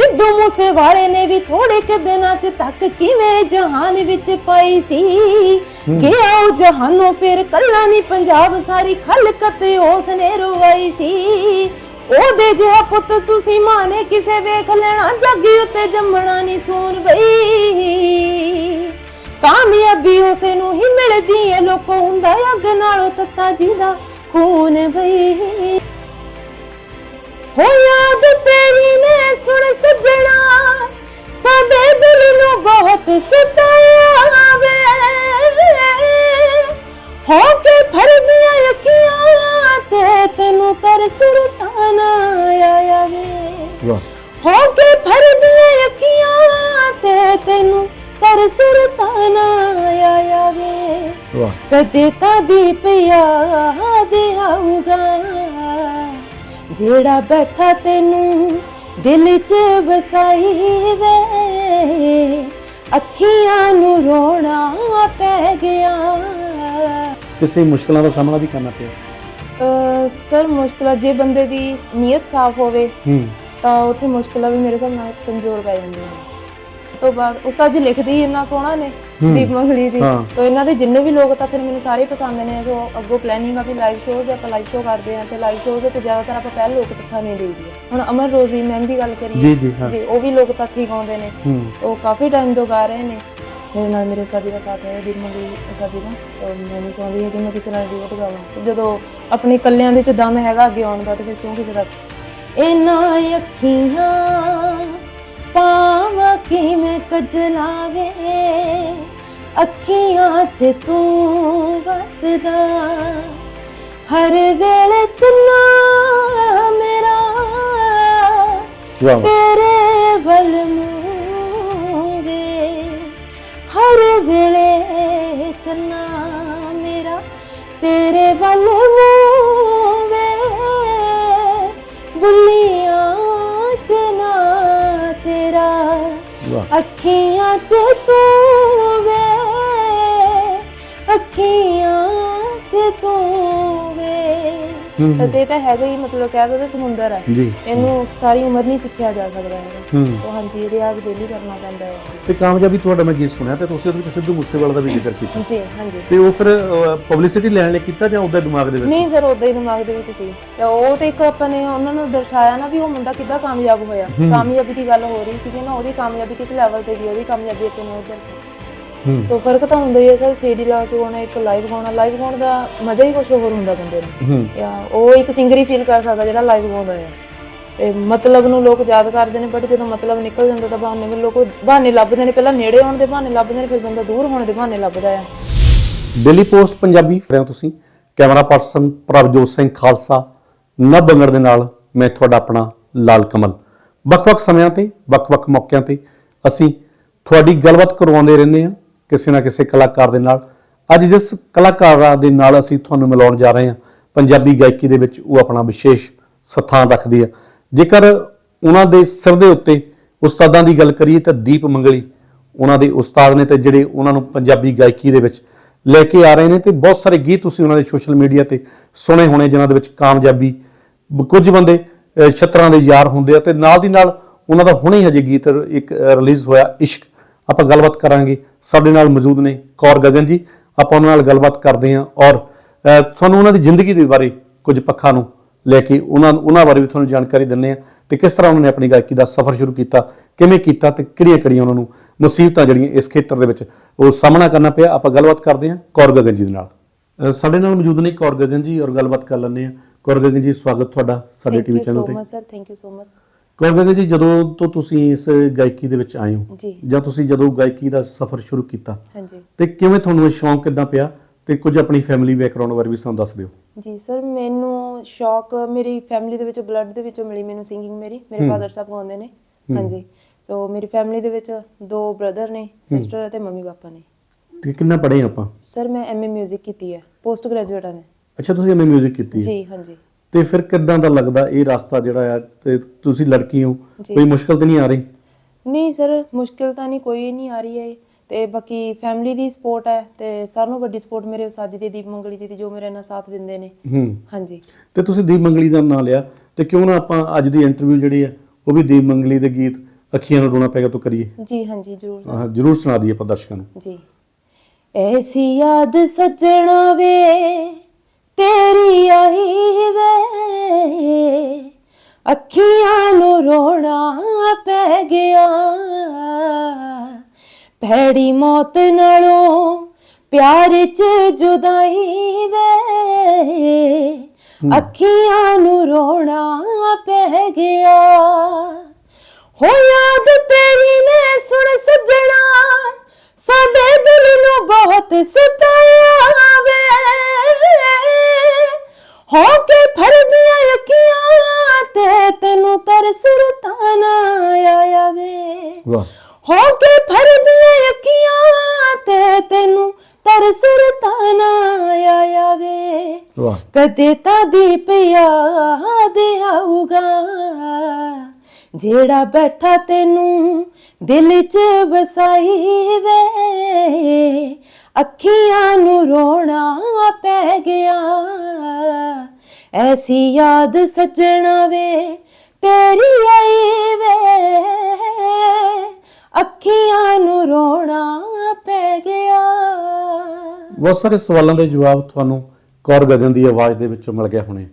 ਸਿੱਧੂ ਮੂਸੇ ਵਾਲੇ ਨੇ ਵੀ ਥੋੜੇ ਕਿ ਦਿਨਾਂ ਚ ਤੱਕ ਕਿਵੇਂ ਜਹਾਨ ਵਿੱਚ ਪਾਈ ਸੀ? ਗਿਆ ਉਹ ਜਹਾਨੋਂ ਫਿਰ ਕੱਲਾ ਨਹੀਂ ਪੰਜਾਬ ਸਾਰੀ ਖਲਕਤ ਉਸ ਨੇ ਰਵਾਈ ਸੀ। ਉਹਦੇ ਜਿਹਾ ਪੁੱਤ ਤੁਸੀਂ ਮਾਨੇ ਕਿਸੇ ਵੇਖ ਲੈਣਾ ਜੱਗੀ ਉੱਤੇ ਜੰਮਣਾ ਨਹੀਂ ਸੂਨ ਬਈ। ਕਾਮਯਾਬੀ ਉਸੇ ਨੂੰ ਹੀ ਮਿਲਦੀ ਏ ਲੋਕੋ ਹੁੰਦਾ ਅੱਗ ਨਾਲੋਂ ਤੱਤਾ ਜੀ ਦਾ ਖੂਨ ਬਈ। ਹੋ ਯਾਦ ਤੇਰੀ ਨੇ ਸੁਣ ਸੱਜਣਾ ਸਾਡੇ ਦਿਲ ਨੂੰ ਬਹੁਤ ਸਤਾਇਆ ਵੇ। ਹੋ ਕੇ ਫਰਦੀਆਂ ਅੱਖੀਆਂ ਤੇ ਤੈਨੂੰ ਤਰਸ ਰਤਾਨਾ ਆਇਆ ਵੇ। ਹੋ ਕੇ ਫਰਦੀਆਂ ਅੱਖੀਆਂ ਤੇ ਤੈਨੂੰ ਤਰਸ ਰਤਾਨਾ ਆਇਆ ਵੇ। ਵਾਹ। ਕਦੇ ਤਾਂ ਦੀਪ ਯਾਦ ਆਊਗਾ। ਜਿਹੜਾ ਬੈਠਾ ਤੈਨੂੰ ਦਿਲ 'ਚ ਵਸਾਈ ਵੇ ਅੱਖੀਆਂ ਨੂੰ ਰੋਣਾ ਪੈ ਗਿਆ। ਕਿਸੇ ਮੁਸ਼ਕਲਾਂ ਦਾ ਸਾਹਮਣਾ ਵੀ ਕਰਨਾ ਪਿਆ? ਸਰ ਮੁਸ਼ਕਲਾਂ ਜੇ ਬੰਦੇ ਦੀ ਨੀਅਤ ਸਾਫ਼ ਹੋਵੇ ਹੂੰ। ਤਾਂ ਉੱਥੇ ਮੁਸ਼ਕਲਾਂ ਵੀ ਮੇਰੇ ਹਿਸਾਬ ਨਾਲ ਕਮਜ਼ੋਰ ਪੈ ਜਾਂਦੀਆਂ ਤੋਂ ਬਾਅਦ ਉਸਤਾਦ ਜੀ ਲਿਖਦੀ ਹੀ ਇੰਨਾ ਸੋਹਣਾ ਨੇ ਹੂੰ। ਦੀਪ ਮੰਗਲੀ ਜੀ ਹਾਂ। ਤੋਂ ਇਹਨਾਂ ਦੇ ਜਿੰਨੇ ਵੀ ਲੋਕ ਤਾਂ ਫਿਰ ਮੈਨੂੰ ਸਾਰੇ ਪਸੰਦ ਨੇ। ਜੋ ਅੱਗੋਂ ਪਲੈਨਿੰਗ ਆ ਵੀ ਲਾਈਵ ਸ਼ੋਅ ਦੇ ਆਪਾਂ ਲਾਈਵ ਸ਼ੋਅ ਕਰਦੇ ਆ ਤੇ ਲਾਈਵ ਸ਼ੋਅ ਦੇ ਤੇ ਜ਼ਿਆਦਾਤਰ ਆਪਾਂ ਪਹਿਲ ਲੋਕ ਤੱਥਾਂ ਨਹੀਂ ਦੇਈਦੀ ਆ। ਹੁਣ ਅਮਰ ਰੋਜ਼ੀ ਮੈਮ ਦੀ ਗੱਲ ਕਰੀਏ ਜੀ ਜੀ ਹਾਂ। ਜੀ ਉਹ ਵੀ ਲੋਕ ਤੱਥੀ ਗਾਉਂਦੇ ਨੇ। ਹੂੰ। ਉਹ ਕਾਫੀ ਟਾਈਮ ਤੋਂ ਗਾ ਰਹੇ ਨੇ। ਮੇਰੇ ਨਾਲ ਮੇਰੇ ਸਾਥੀ ਦਾ ਸਾਥ ਹੈ ਦੀਪ ਮੰਗਲੀ ਸਾਥੀ ਦਾ। ਔਰ ਮੈਂ ਨਹੀਂ ਚਾਹੁੰਦੀ ਹੈ ਕਿ ਮੈਂ ਕਿਸੇ ਨਾਲ ਡਿਊਟ ਗਾਵਾਂ ਸੋ ਜਦੋਂ ਆਪਣੇ ਕੱਲਿਆਂ ਦੇ ਚ ਦਮ ਹੈਗਾ ਅੱਗੇ ਆਉਣ ਦਾ ਤੇ ਫਿਰ ਕਿਉਂ ਕਿਸੇ ਦਾ ਇਹਨਾਂ ਅੱਖੀਆਂ ਪਾਵਾਂ ਕਿਵੇਂ ਕਜਲਾਵੇ ਅੱਖੀਆਂ 'ਚ ਤੂੰ ਵਸਦਾ। ਹਰ ਵੇਲੇ ਚੰਨਾ ਮੇਰਾ। ਤੇਰੇ ਵੱਲ ਮੂਵੇ ਹਰ ਵੇਲੇ ਚੰਨਾ ਮੇਰਾ। ਤੇਰੇ ਵੱਲ ਮੂਵੇ ਬੁੱਲੀਆਂ ਅੱਖੀਆਂ ਚ ਤੂੰ ਵੇ ਅੱਖੀਆਂ ਚ ਤੂੰ ਵੇ ਹੂੰ, ਬਸ ਇਹ ਤਾਂ ਹੈਗਾ ਹੀ ਮਤਲਬ ਕਹਿ ਦੋ ਤਾਂ ਸਮੁੰਦਰ ਹੈ। ਜੀ। ਇਹਨੂੰ ਸਾਰੀ ਉਮਰ ਨਹੀਂ ਸਿੱਖਿਆ ਜਾ ਸਕਦਾ ਹੂੰ। ਸੋ ਹਾਂਜੀ ਰਿਆਜ਼ ਡੇਲੀ ਕਰਨਾ ਪੈਂਦਾ ਹੈ। ਤੇ ਕਾਮਯਾਬੀ ਤੁਹਾਡਾ ਮੈਂ ਗੀਤ ਸੁਣਿਆ ਤੇ ਤੁਸੀਂ ਉਹਦੇ ਵਿੱਚ ਸਿੱਧੂ ਮੂਸੇਵਾਲਾ ਦਾ ਵੀ ਜ਼ਿਕਰ ਕੀਤਾ। ਜੀ ਹਾਂਜੀ। ਤੇ ਉਹ ਫਿਰ ਪਬਲਿਸਿਟੀ ਲੈਣ ਲਈ ਕੀਤਾ ਜਾਂ ਉਹਦੇ ਦਿਮਾਗ ਦੇ ਵਿੱਚ? ਨਹੀਂ ਸਰ ਹੀ ਦਿਮਾਗ ਦੇ ਵਿੱਚ ਸੀ। ਤੇ ਉਹ ਤੇ ਇੱਕ ਆਪਾਂ ਨੇ ਉਹਨਾਂ ਨੂੰ ਦਰਸਾਇਆ ਨਾ ਵੀ ਉਹ ਮੁੰਡਾ ਕਿੱਦਾਂ ਕਾਮਯਾਬ ਹੋਇਆ। ਕਾਮਯਾਬੀ ਦੀ ਗੱਲ ਹੋ ਰਹੀ ਸੀਗੀ ਨਾ ਉਹਦੀ ਕਾਮਯਾਬੀ ਕਿਸ ਲੈਵਲ ਤੇ ਗਈ ਉਹਦੀ ਕਾਮਯਾਬੀ ਆਪਾਂ ਨੂੰ ਉਧਰ ਸੀ ਸੋ ਫ਼ਰਕ ਤਾਂ ਹੁੰਦਾ ਹੀ ਹੈ ਸਰ ਸੀਡੀ ਲਾ ਕੇ ਆਉਣਾ ਇੱਕ ਲਾਈਵ ਗਾਉਣਾ। ਲਾਈਵ ਗਾਉਣ ਦਾ ਮਜ਼ਾ ਹੀ ਕੁਝ ਹੋਰ ਹੁੰਦਾ ਬੰਦੇ ਨੂੰ। ਜਾਂ ਉਹ ਇੱਕ ਸਿੰਗਰ ਹੀ ਫੀਲ ਕਰ ਸਕਦਾ ਜਿਹੜਾ ਲਾਈਵ ਗਾਉਂਦਾ ਹੈ। ਤੇ ਮਤਲਬ ਨੂੰ ਲੋਕ ਯਾਦ ਕਰਦੇ ਨੇ ਬਟ ਜਦੋਂ ਮਤਲਬ ਨਿਕਲ ਜਾਂਦਾ ਤਾਂ ਬਹਾਨੇ ਵੀ ਲੋਕ ਬਹਾਨੇ ਲੱਭਦੇ ਨੇ। ਪਹਿਲਾਂ ਨੇੜੇ ਆਉਣ ਦੇ ਬਹਾਨੇ ਲੱਭਦੇ ਨੇ ਫਿਰ ਬੰਦਾ ਦੂਰ ਹੋਣ ਦੇ ਬਹਾਨੇ ਲੱਭਦਾ ਆ ਡੇਲੀ ਪੋਸਟ ਪੰਜਾਬੀ ਫਰਿਆਂ ਤੁਸੀਂ। Camera person Prabhjot Singh Khalsa. ਨਵ ਦੇ ਨਾਲ ਮੈਂ ਤੁਹਾਡਾ ਆਪਣਾ ਲਾਲ ਕਮਲ। ਵੱਖ-ਵੱਖ ਸਮਿਆਂ ਤੇ ਵੱਖ-ਵੱਖ ਮੌਕਿਆਂ ਤੇ ਅਸੀਂ ਤੁਹਾਡੀ ਗੱਲਬਾਤ ਕਰਵਾਉਂਦੇ ਰਹਿੰਦੇ ਹਾਂ। ਕਿਸੇ ਨਾ ਕਿਸੇ ਕਲਾਕਾਰ ਦੇ ਨਾਲ। ਅੱਜ ਜਿਸ ਕਲਾਕਾਰਾਂ ਦੇ ਨਾਲ ਅਸੀਂ ਤੁਹਾਨੂੰ ਮਿਲਾਉਣ ਜਾ ਰਹੇ ਹਾਂ ਪੰਜਾਬੀ ਗਾਇਕੀ ਦੇ ਵਿੱਚ ਉਹ ਆਪਣਾ ਵਿਸ਼ੇਸ਼ ਸਥਾਨ ਰੱਖਦੀ ਹੈ ਜੇਕਰ ਉਹਨਾਂ ਦੇ ਸਿਰ ਦੇ ਉੱਤੇ ਉਸਤਾਦਾਂ ਦੀ ਗੱਲ ਕਰੀਏ ਤਾਂ ਦੀਪ ਮੰਗਲੀ ਉਹਨਾਂ ਦੇ ਉਸਤਾਦ ਨੇ ਤੇ ਜਿਹੜੇ ਉਹਨਾਂ ਨੂੰ ਪੰਜਾਬੀ ਗਾਇਕੀ ਦੇ ਵਿੱਚ ਲੈ ਕੇ ਆ ਰਹੇ ਨੇ ਤੇ ਬਹੁਤ ਸਾਰੇ ਗੀਤ ਤੁਸੀਂ ਉਹਨਾਂ ਦੇ ਸੋਸ਼ਲ ਮੀਡੀਆ ਤੇ ਸੁਣੇ ਹੋਣੇ ਜਿਨ੍ਹਾਂ ਦੇ ਵਿੱਚ ਕਾਮਯਾਬੀ ਕੁਝ ਬੰਦੇ ਅਹ, ਛਤਰਾਂ ਦੇ ਯਾਰ ਹੁੰਦੇ ਆ ਤੇ ਨਾਲ ਦੀ ਨਾਲ ਉਹਨਾਂ ਦਾ ਹੁਣੇ ਹਜੇ ਗੀਤ ਇੱਕ ਰਿਲੀਜ਼ ਹੋਇਆ ਇਸ਼ਕ। ਆਪਾਂ ਗੱਲਬਾਤ ਕਰਾਂਗੇ ਸਾਡੇ ਨਾਲ ਮੌਜੂਦ ਨੇ ਕੌਰ ਗਗਨ ਜੀ। ਆਪਾਂ ਉਹਨਾਂ ਨਾਲ ਗੱਲਬਾਤ ਕਰਦੇ ਹਾਂ ਔਰ ਤੁਹਾਨੂੰ ਉਹਨਾਂ ਦੀ ਜ਼ਿੰਦਗੀ ਦੇ ਬਾਰੇ ਕੁਝ ਪੱਖਾਂ ਨੂੰ ਲੈ ਕੇ ਉਹਨਾਂ ਉਹਨਾਂ ਬਾਰੇ ਵੀ ਤੁਹਾਨੂੰ ਜਾਣਕਾਰੀ ਦਿੰਨੇ ਆ ਤੇ ਕਿਸ ਤਰ੍ਹਾਂ ਉਹਨਾਂ ਨੇ ਆਪਣੀ ਗਾਇਕੀ ਦਾ ਸਫ਼ਰ ਸ਼ੁਰੂ ਕੀਤਾ ਕਿਵੇਂ ਕੀਤਾ ਤੇ ਕਿਹੜੀਆਂ-ਕਿਹੜੀਆਂ ਉਹਨਾਂ ਨੂੰ ਮੁਸੀਬਤਾਂ ਜਿਹੜੀਆਂ ਇਸ ਖੇਤਰ ਦੇ ਵਿੱਚ ਉਹ ਸਾਹਮਣਾ ਕਰਨਾ ਪਿਆ। ਆਪਾਂ ਗੱਲਬਾਤ ਕਰਦੇ ਹਾਂ ਕੌਰ ਗਗਨ ਜੀ ਦੇ ਨਾਲ। ਸਾਡੇ ਨਾਲ ਮੌਜੂਦ ਨੇ ਕੌਰ ਗਗਨ ਜੀ ਔਰ ਗੱਲਬਾਤ ਕਰ ਲੈਂਦੇ ਹਾਂ। ਕੌਰ ਗਗਨ ਜੀ ਸਵਾਗਤ ਤੁਹਾਡਾ ਸਾਡੇ thank TV you channel so ਤੇ। Much sir thank you so much Kaur Gagan ਜੀ ਜਦੋਂ ਤੋਂ ਤੁਸੀਂ ਇਸ ਗਾਇਕੀ ਦੇ ਵਿੱਚ ਆਏ ਹੋ ਜੀ ਜਾਂ ਤੁਸੀਂ ਜਦੋਂ ਗਾਇਕੀ ਦਾ ਸਫ਼ਰ ਸ਼ੁਰੂ ਕੀਤਾ ਹਾਂਜੀ ਤੇ ਕਿਵੇਂ ਤੁਹਾਨੂੰ ਇਹ ਸ਼ੌਂਕ ਕਿੱਦਾਂ ਪਿਆ ਤੇ ਕੁਝ ਆਪਣੀ ਫੈਮਿਲੀ ਬੈਕਗ੍ਰਾਉਂਡ ਬਾਰੇ ਵੀ ਸਾਨੂੰ ਦੱਸ ਦਿਓ ਜੀ ਸਰ ਮੈਨੂੰ ਸ਼ੌਕ ਮੇਰੀ ਫੈਮਿਲੀ ਦੇ ਵਿੱਚੋਂ ਬਲੱਡ ਦੇ ਵਿੱਚੋਂ ਮਿਲੀ ਮੈਨੂੰ ਸਿੰਗਿੰਗ ਮੇਰੀ ਮੇਰੇ ਫਾਦਰ ਸਾਹਿਬ ਗਾਉਂਦੇ ਨੇ ਹਾਂਜੀ ਸੋ ਮੇਰੀ ਫੈਮਿਲੀ ਦੇ ਵਿੱਚ ਦੋ ਬ੍ਰਦਰ ਨੇ ਸਿਸਟਰ ਅਤੇ ਮੰਮੀ ਪਾਪਾ ਨੇ ਤੇ ਕਿੰਨਾ ਪੜ੍ਹੇ ਆਪਾਂ ਸਰ ਮੈਂ ਐਮਏ 뮤직 ਕੀਤੀ ਹੈ ਪੋਸਟ ਗ੍ਰੈਜੂਏਟ ਹਾਂ ਮੈਂ ਅੱਛਾ ਤੁਸੀਂ ਐਮਏ 뮤직 ਕੀਤੀ ਹੈ ਜੀ ਹਾਂਜੀ ਤੇ ਫਿਰ ਕਿੱਦਾਂ ਦਾ ਲੱਗਦਾ ਇਹ ਰਸਤਾ ਜਿਹੜਾ ਆ ਤੇ ਤੁਸੀਂ ਲੜਕੀ ਹੋ ਜੀ। ਕੋਈ ਮੁਸ਼ਕਲ ਤੇ ਨਹੀਂ ਆ ਰਹੀ? ਨਹੀਂ ਸਰ ਮੁਸ਼ਕਿਲ ਤਾਂ ਨਹੀਂ ਕੋਈ ਨਹੀਂ ਆ ਰਹੀ ਹੈ। ਤੇ ਬਾਕੀ ਫੈਮਿਲੀ ਦੀ ਸਪੋਰਟ ਹੈ ਤੇ ਸਾਰਿਆਂ ਨੂੰ ਵੱਡੀ ਸਪੋਰਟ ਮੇਰੇ ਉਸਾਦੀ ਦੇ ਦੀਪ ਮੰਗਲੀ ਜੀ ਦੀ ਜੋ ਮੇਰੇ ਨਾਲ ਸਾਥ ਦਿੰਦੇ ਨੇ। ਹੂੰ। ਹਾਂਜੀ। ਤੇ ਤੁਸੀਂ ਦੀਪ ਮੰਗਲੀ ਦਾ ਨਾਮ ਲਿਆ ਤੇ ਕਿਉਂ ਨਾ ਆਪਾਂ ਅੱਜ ਦੀ ਇੰਟਰਵਿਊ ਜਿਹੜੀ ਆ ਉਹ ਵੀ ਦੀਪ ਮੰਗਲੀ ਦੇ ਗੀਤ ਅੱਖੀਆਂ ਨੂੰ ਰੋਣਾ ਪੈਗਾ ਤੋਂ ਕਰੀਏ। ਜੀ ਹਾਂਜੀ ਜ਼ਰੂਰ ਸਰ। ਹਾਂ ਜਰੂਰ ਸੁਣਾ ਦਈਏ ਆਪਾਂ ਦਰਸ਼ਕਾਂ ਨੂੰ। ਜੀ। ਐਸੀ ਯਾਦ ਸੱਜਣਾ ਵੇ ਤੇਰੀ ਆਈ ਵੇ। ਅੱਖੀਆਂ ਨੂੰ ਰੋਣਾ ਪੈ ਗਿਆ। ਭੈੜੀ ਮੌਤ ਨਾਲੋਂ ਪਿਆਰ ਚ ਜੁਦਾਈ ਵੇ। ਅੱਖੀਆਂ ਨੂੰ ਰੋਣਾ ਪੈ ਗਿਆ। ਹੋ ਯਾਦ ਤੇਰੀ ਨੇ ਸੁਣ ਸੱਜਣਾ ਸਾਡੇ ਦਿਲ ਨੂੰ ਬਹੁਤ ਸਤਾਇਆ ਵੇ। ਹੋ ਕੇ ਫਰਦੀਆਂ ਅੱਖੀਆਂ ਤੇ ਤੈਨੂੰ ਤਰਸ ਰਤਾਨਾ ਆਇਆ ਵੇ ਵਾਹ। ਹੋ ਕੇ ਫਰਦੀਆਂ ਅੱਖੀਆਂ ਤੇ ਤੈਨੂੰ ਤਰਸ ਰਤਾਨਾ ਆਇਆ ਵੇ ਵਾਹ। ਕਦੇ ਤਾਂ ਦੀਪ ਯਾਦ ਆਊਗਾ ਜਿਹੜਾ ਬੈਠਾ ਤੈਨੂੰ ਦਿਲ 'ਚ ਵਸਾਈ ਵੇ। ਅੱਖੀਆਂ ਨੂੰ ਰੋਣਾ ਪੈ ਗਿਆ। ਐਸੀ ਯਾਦ ਸੱਜਣਾ ਵੇ, ਤੇਰੀ ਆਈ ਵੇ। ਅੱਖੀਆਂ ਨੂੰ ਰੋਣਾ ਪੈ ਗਿਆ। ਬਹੁਤ ਸਾਰੇ ਸਵਾਲਾਂ ਦੇ ਜਵਾਬ ਤੁਹਾਨੂੰ ਕੌਰ ਗਗਨ ਦੀ ਆਵਾਜ਼ ਦੇ ਵਿੱਚੋਂ ਮਿਲ ਗਿਆ ਹੋਣੇ।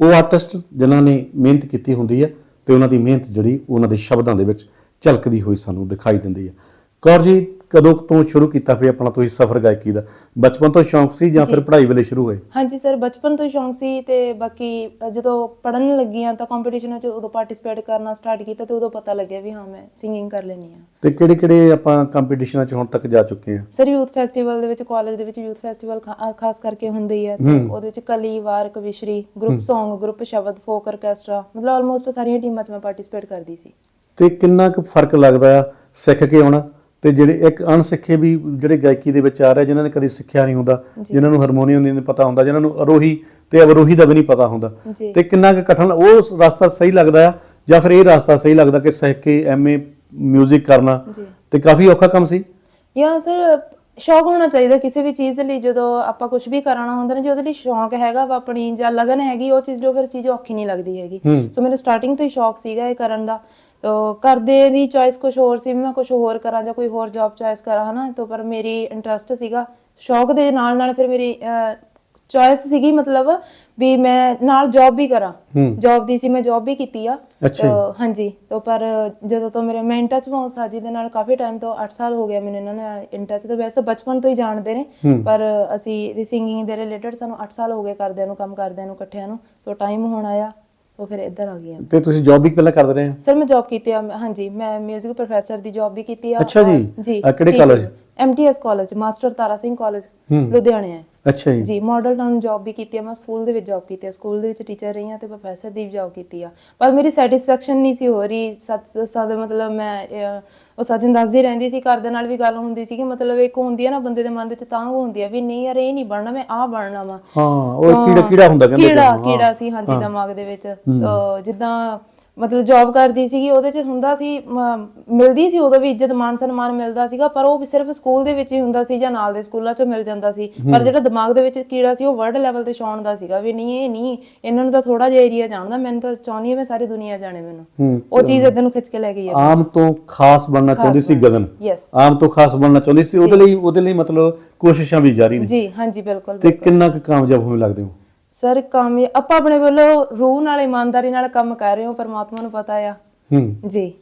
ਉਹ ਆਰਟਿਸਟ ਜਿਨ੍ਹਾਂ ਨੇ ਮਿਹਨਤ ਕੀਤੀ ਹੁੰਦੀ ਹੈ ਤੇ ਉਹਨਾਂ ਦੀ ਮਿਹਨਤ ਜਿਹੜੀ ਉਹਨਾਂ ਦੇ ਸ਼ਬਦਾਂ ਦੇ ਵਿੱਚ ਝਲਕਦੀ ਹੋਈ ਸਾਨੂੰ ਦਿਖਾਈ ਦਿੰਦੀ ਹੈ। ਕੌਰ ਜੀ ਕਦੋਂ ਤੋਂ ਸ਼ੁਰੂ ਕੀਤਾ ਫਿਰ ਆਪਣਾ ਤੁਸੀਂ ਸਫ਼ਰ ਗਾਇਕੀ ਦਾ? ਬਚਪਨ ਤੋਂ ਸ਼ੌਂਕ ਸੀ ਜਾਂ ਫਿਰ ਪੜ੍ਹਾਈ ਵੇਲੇ ਸ਼ੁਰੂ ਹੋਏ? ਹਾਂਜੀ ਸਰ ਬਚਪਨ ਤੋਂ ਸ਼ੌਂਕ ਸੀ ਤੇ ਬਾਕੀ ਜਦੋਂ ਪੜਨ ਲੱਗੀਆਂ ਤਾਂ ਕੰਪੀਟੀਸ਼ਨਾਂ 'ਚ ਉਦੋਂ ਪਾਰਟਿਸਿਪੇਟ ਕਰਨਾ ਸਟਾਰਟ ਕੀਤਾ ਤੇ ਉਦੋਂ ਪਤਾ ਲੱਗਿਆ ਵੀ ਹਾਂ ਮੈਂ ਸਿੰਗਿੰਗ ਕਰ ਲੈਣੀ ਆ ਤੇ ਕਿਹੜੇ ਕਿਹੜੇ ਆਪਾਂ ਕੰਪੀਟੀਸ਼ਨਾਂ 'ਚ ਹੁਣ ਤੱਕ ਜਾ ਚੁੱਕੇ ਹਾਂ? ਸਰ ਯੂਥ ਫੈਸਟੀਵਲ ਦੇ ਵਿੱਚ ਕਾਲਜ ਦੇ ਵਿੱਚ ਯੂਥ ਫੈਸਟੀਵਲ ਖਾਸ ਕਰਕੇ ਹੁੰਦੇ ਹੀ ਆ ਤੇ ਉਹਦੇ ਵਿੱਚ ਕਲੀ ਵਾਰ ਕਵਿਸ਼ਰੀ ਗਰੁੱਪ Song ਗਰੁੱਪ ਸ਼ਬਦ ਫੋਕ ਆਰਕੈਸਟਰਾ ਮਤਲਬ ਆਲਮੋਸਟ ਸਾਰੀਆਂ ਟੀਮਾਂ 'ਚ ਮੈਂ ਪਾਰਟਿਸਿਪੇਟ ਕਰਦੀ ਸੀ। ਤੇ ਕਿੰਨਾ ਕੁ ਫ਼ਰਕ ਲੱਗਦਾ ਆ ਸਿੱਖ ਕੇ ਆਉਣਾ? ਤੇ ਜਿਹੜੇ ਇੱਕ ਅਣਸਿੱਖੇ ਵੀ ਜਿਹੜੇ ਗਾਇਕੀ ਦੇ ਵਿੱਚ ਆ ਰਹੇ ਜਿਨ੍ਹਾਂ ਨੇ ਕਦੀ ਸਿੱਖਿਆ ਨਹੀਂ ਹੁੰਦਾ ਜਿਨ੍ਹਾਂ ਨੂੰ ਹਾਰਮੋਨੀਅਮ ਨਹੀਂ ਪਤਾ ਹੁੰਦਾ ਜਿਨ੍ਹਾਂ ਨੂੰ ਅਰੋਹੀ ਤੇ ਅਵਰੋਹੀ ਦਾ ਵੀ ਨਹੀਂ ਪਤਾ ਹੁੰਦਾ। ਤੇ ਕਿੰਨਾ ਕੁ ਕਠਨ ਉਹ ਰਸਤਾ ਸਹੀ ਲੱਗਦਾ ਆ ਜਾਂ ਫਿਰ ਇਹ ਰਸਤਾ ਸਹੀ ਲੱਗਦਾ ਕਿ ਸਿੱਖ ਕੇ ਐਮਏ 뮤직 ਕਰਨਾ ਤੇ ਕਾਫੀ ਔਖਾ ਕੰਮ ਸੀ? ਯਾ ਸਰ ਸ਼ੌਕ ਹੋਣਾ ਚਾਹੀਦਾ ਕਿਸੇ ਵੀ ਚੀਜ਼ ਦੇ ਲਈ ਜਦੋਂ ਆਪਾਂ ਕੁਝ ਵੀ ਕਰਨਾ ਹੁੰਦਾ ਨਾ ਜੇ ਉਹਦੇ ਲਈ ਸ਼ੌਕ ਹੈਗਾ ਵਾ ਆਪਣੀ ਜਾਂ ਲਗਨ ਹੈਗੀ ਉਹ ਚੀਜ਼ ਜੋ ਫਿਰ ਚੀਜ਼ ਔਖੀ ਨਹੀਂ ਲੱਗਦੀ ਹੈਗੀ। ਸੋ ਮੈਨੂੰ ਸਟਾਰਟਿੰਗ ਤੋਂ ਹੀ ਸ਼ੌਕ ਸੀਗਾ ਇਹ ਕਰਨ ਦਾ। ਤੋ ਕਰਦੇ ਦੀ ਚੋਇਸ ਕੁਝ ਹੋਰ ਸੀ ਮੈਂ ਕੁਝ ਹੋਰ ਕਰਾਂ ਜਾਂ ਕੋਈ ਹੋਰ ਜੌਬ ਚੋਇਸ ਕਰਾਂ ਹਨਾ? ਤੋ ਪਰ ਮੇਰੀ ਇੰਟਰਸਟ ਸੀਗਾ ਸ਼ੌਕ ਦੇ ਨਾਲ ਨਾਲ ਫਿਰ ਮੇਰੀ ਚੋਇਸ ਸੀਗੀ ਮਤਲਬ ਵੀ ਮੈਂ ਨਾਲ ਜੌਬ ਵੀ ਕਰਾਂ। ਜੌਬ ਦੀ ਸੀ ਮੈਂ ਜੌਬ ਵੀ ਕੀਤੀ ਆ। ਤੋ ਹਾਂਜੀ ਤੋ ਪਰ ਜਦੋਂ ਤੋਂ ਮੇਰੇ ਮੈਂ ਇਨ ਟੱਚ ਹਾਂ ਸਾਜੀ ਦੇ ਨਾਲ ਕਾਫੀ ਟਾਈਮ ਤੋਂ 8 ਸਾਲ ਹੋ ਗਿਆ ਮੈਨੂੰ ਇਹਨਾਂ ਨਾਲ ਇਨ ਟੱਚ ਤੇ। ਵੈਸੇ ਤਾਂ ਬਚਪਨ ਤੋਂ ਹੀ ਜਾਣਦੇ ਨੇ। ਪਰ ਅਸੀਂ ਸਿੰਗਿੰਗ ਦੇ ਰਿਲੇਟਡ ਸਾਨੂੰ 8 ਸਾਲ ਹੋ ਗਏ ਕਰਦਿਆਂ ਨੂੰ ਕੰਮ ਕਰਦਿਆਂ ਨੂੰ ਇਕੱਠਿਆਂ ਨੂੰ। ਸੋ ਟਾਈਮ ਹੁਣ ਆਇਆ। ਸੋ ਫਿਰ ਇੱਧਰ ਆ ਗਏ ਤੇ ਤੁਸੀਂ ਜੌਬ ਵੀ ਪਹਿਲਾਂ ਕਰਦੇ ਰਹੇ ਸਰ ਮੈਂ ਜੌਬ ਕੀਤੀ ਆ। ਹਾਂਜੀ ਮੈਂ 뮤직 ਪ੍ਰੋਫੈਸਰ ਦੀ ਜੌਬ ਵੀ ਕੀਤੀ ਆ। ਅੱਛਾ ਜੀ। ਜੀ। ਕਿਹੜੇ college? MTS college master Tara Singh college ਹੂੰ। ਲੁਧਿਆਣੇ ਹੈ। ਅੱਛਾ ਜੀ। ਜੀ ਮਾਡਲ ਟਾਊਨ ਜੌਬ ਵੀ ਕੀਤੀ ਆ ਮੈਂ ਸਕੂਲ ਦੇ ਵਿੱਚ ਜੌਬ ਕੀਤੀ ਆ ਸਕੂਲ ਦੇ ਵਿੱਚ ਟੀਚਰ ਰਹੀ ਆ ਤੇ ਪ੍ਰੋਫੈਸਰ ਦੀ ਵੀ ਜੌਬ ਕੀਤੀ ਆ। ਪਰ ਮੇਰੀ ਸੈਟੀਸਫੈਕਸ਼ਨ ਨਹੀਂ ਸੀ ਹੋ ਰਹੀ ਸੱਚ ਦੱਸਾਂ ਤੇ ਮਤਲਬ ਮੈਂ ਉਹ ਸੱਜਣ ਦੱਸਦੀ ਰਹਿੰਦੀ ਸੀ ਘਰ ਦੇ ਨਾਲ ਵੀ ਗੱਲ ਹੁੰਦੀ ਸੀ ਕਿ ਮਤਲਬ ਇੱਕ ਹੁੰਦੀ ਆ ਨਾ ਬੰਦੇ ਦੇ ਮਨ ਦੇ ਵਿੱਚ ਤਾਂ ਹੁੰਦੀ ਆ ਵੀ ਨਹੀਂ ਯਾਰ ਇਹ ਨਹੀਂ ਬਣਨਾ ਮੈਂ ਆਹ ਬਣਨਾ ਵਾ। ਹਾਂ ਉਹ ਕੀੜਾ ਕੀੜਾ ਹੁੰਦਾ ਕਹਿੰਦੇ ਕੀੜਾ ਹਾਂ। ਕੀੜਾ ਸੀ ਹਾਂਜੀ ਦਿਮਾਗ ਦੇ ਵਿੱਚ। ਜਿੱਦਾਂ ਮਤਲਬ ਜੌਬ ਕਰਦੀ ਸੀਗੀ ਉਹਦੇ 'ਚ ਹੁੰਦਾ ਸੀ ਮ- ਮਿਲਦੀ ਸੀ ਉਦੋਂ ਵੀ ਇੱਜ਼ਤ ਮਾਨ ਸਨਮਾਨ ਮਿਲਦਾ ਸੀਗਾ ਪਰ ਉਹ ਵੀ ਸਿਰਫ ਸਕੂਲ ਦੇ ਵਿੱਚ ਹੀ ਹੁੰਦਾ ਸੀ ਜਾਂ ਨਾਲ ਦੇ ਸਕੂਲਾਂ 'ਚੋਂ ਮਿਲ ਜਾਂਦਾ ਸੀ। ਪਰ ਜਿਹੜਾ ਦਿਮਾਗ ਦੇ ਵਿੱਚ ਕੀੜਾ ਸੀ ਉਹ ਵਰਲਡ ਲੈਵਲ ਤੇ ਛਾਉਣ ਦਾ ਸੀਗਾ ਵੀ ਨਹੀਂ ਇਹ ਨਹੀਂ ਇਹਨਾਂ ਨੂੰ ਤਾਂ ਥੋੜਾ ਜਿਹਾ ਏਰੀਆ ਜਾਣਦਾ ਮੈਨੂੰ ਤਾਂ ਚਾਹੁੰਦੀ ਹਾਂ ਮੈਂ ਸਾਰੀ ਦੁਨੀਆ ਜਾਣੇ ਮੈਨੂੰ। ਉਹ ਚੀਜ਼ ਇਦਾਂ ਨੂੰ ਖਿੱਚ ਕੇ ਲੈ ਗਈ ਹੈ ਆਮ ਤੋਂ ਖਾਸ ਬਣਨਾ ਚਾਹੁੰਦੀ ਸੀ ਗਗਨ। ਯੈਸ ਆਮ ਤੋਂ ਖਾਸ ਬਣਨਾ ਚਾਹੁੰਦੀ ਸੀ ਉਹਦੇ ਲਈ ਉਹਦੇ ਲਈ ਮਤਲਬ ਕੋਸ਼ਿਸ਼ਾਂ ਵੀ ਜਾਰੀ ਨੇ। ਜੀ ਹਾਂਜੀ ਬਿਲਕੁਲ ਤੇ ਕਿੰਨਾ ਕੁ ਕਾਮਯਾਬ ਹੋਣ ਲੱਗਦੇ ਹੋ? ਸਰ ਕੰਮ ਆਪਾਂ ਆਪਣੇ ਵੱਲੋਂ ਰੂਹ ਨਾਲ ਇਮਾਨਦਾਰੀ ਨਾਲ ਕੰਮ ਕਰ ਰਹੇ ਹਾਂ ਪਰਮਾਤਮਾ ਨੂੰ ਪਤਾ ਆ। ਹੂੰ। ਜੀ।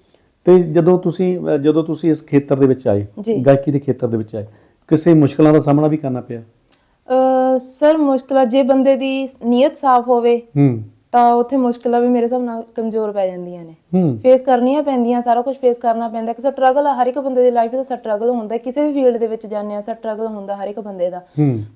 ਤੇ ਜਦੋਂ ਤੁਸੀਂ ਅਹ ਜਦੋਂ ਤੁਸੀਂ ਇਸ ਖੇਤਰ ਦੇ ਵਿੱਚ ਆਏ ਜੀ। ਗਾਇਕੀ ਦੇ ਖੇਤਰ ਦੇ ਵਿੱਚ ਆਏ ਕਿਸੇ ਮੁਸ਼ਕਲਾਂ ਦਾ ਸਾਹਮਣਾ ਵੀ ਕਰਨਾ ਪਿਆ? ਅ ਸਰ ਮੁਸ਼ਕਲਾਂ ਜੇ ਬੰਦੇ ਦੀ ਨੀਅਤ ਸਾਫ਼ ਹੋਵੇ ਹੂੰ। ਤਾਂ ਉੱਥੇ ਮੁਸ਼ਕਲਾਂ ਵੀ ਮੇਰੇ ਹਿਸਾਬ ਨਾਲ ਕਮਜ਼ੋਰ ਪੈ ਜਾਂਦੀਆਂ ਨੇ। ਫੇਸ ਕਰਨੀਆਂ ਪੈਂਦੀਆਂ ਸਾਰਾ ਕੁਝ ਫੇਸ ਕਰਨਾ ਪੈਂਦਾ। ਕਿ ਸਟਰਗਲ ਹਰ ਇੱਕ ਬੰਦੇ ਦੀ ਲਾਈਫ ਦਾ ਸਟਰਗਲ ਹੁੰਦਾ। ਕਿਸੇ ਵੀ ਫੀਲਡ ਦੇ ਵਿੱਚ ਜਾਂਦੇ ਆ ਸਟਰਗਲ ਹੁੰਦਾ ਹਰ ਇੱਕ ਬੰਦੇ ਦਾ।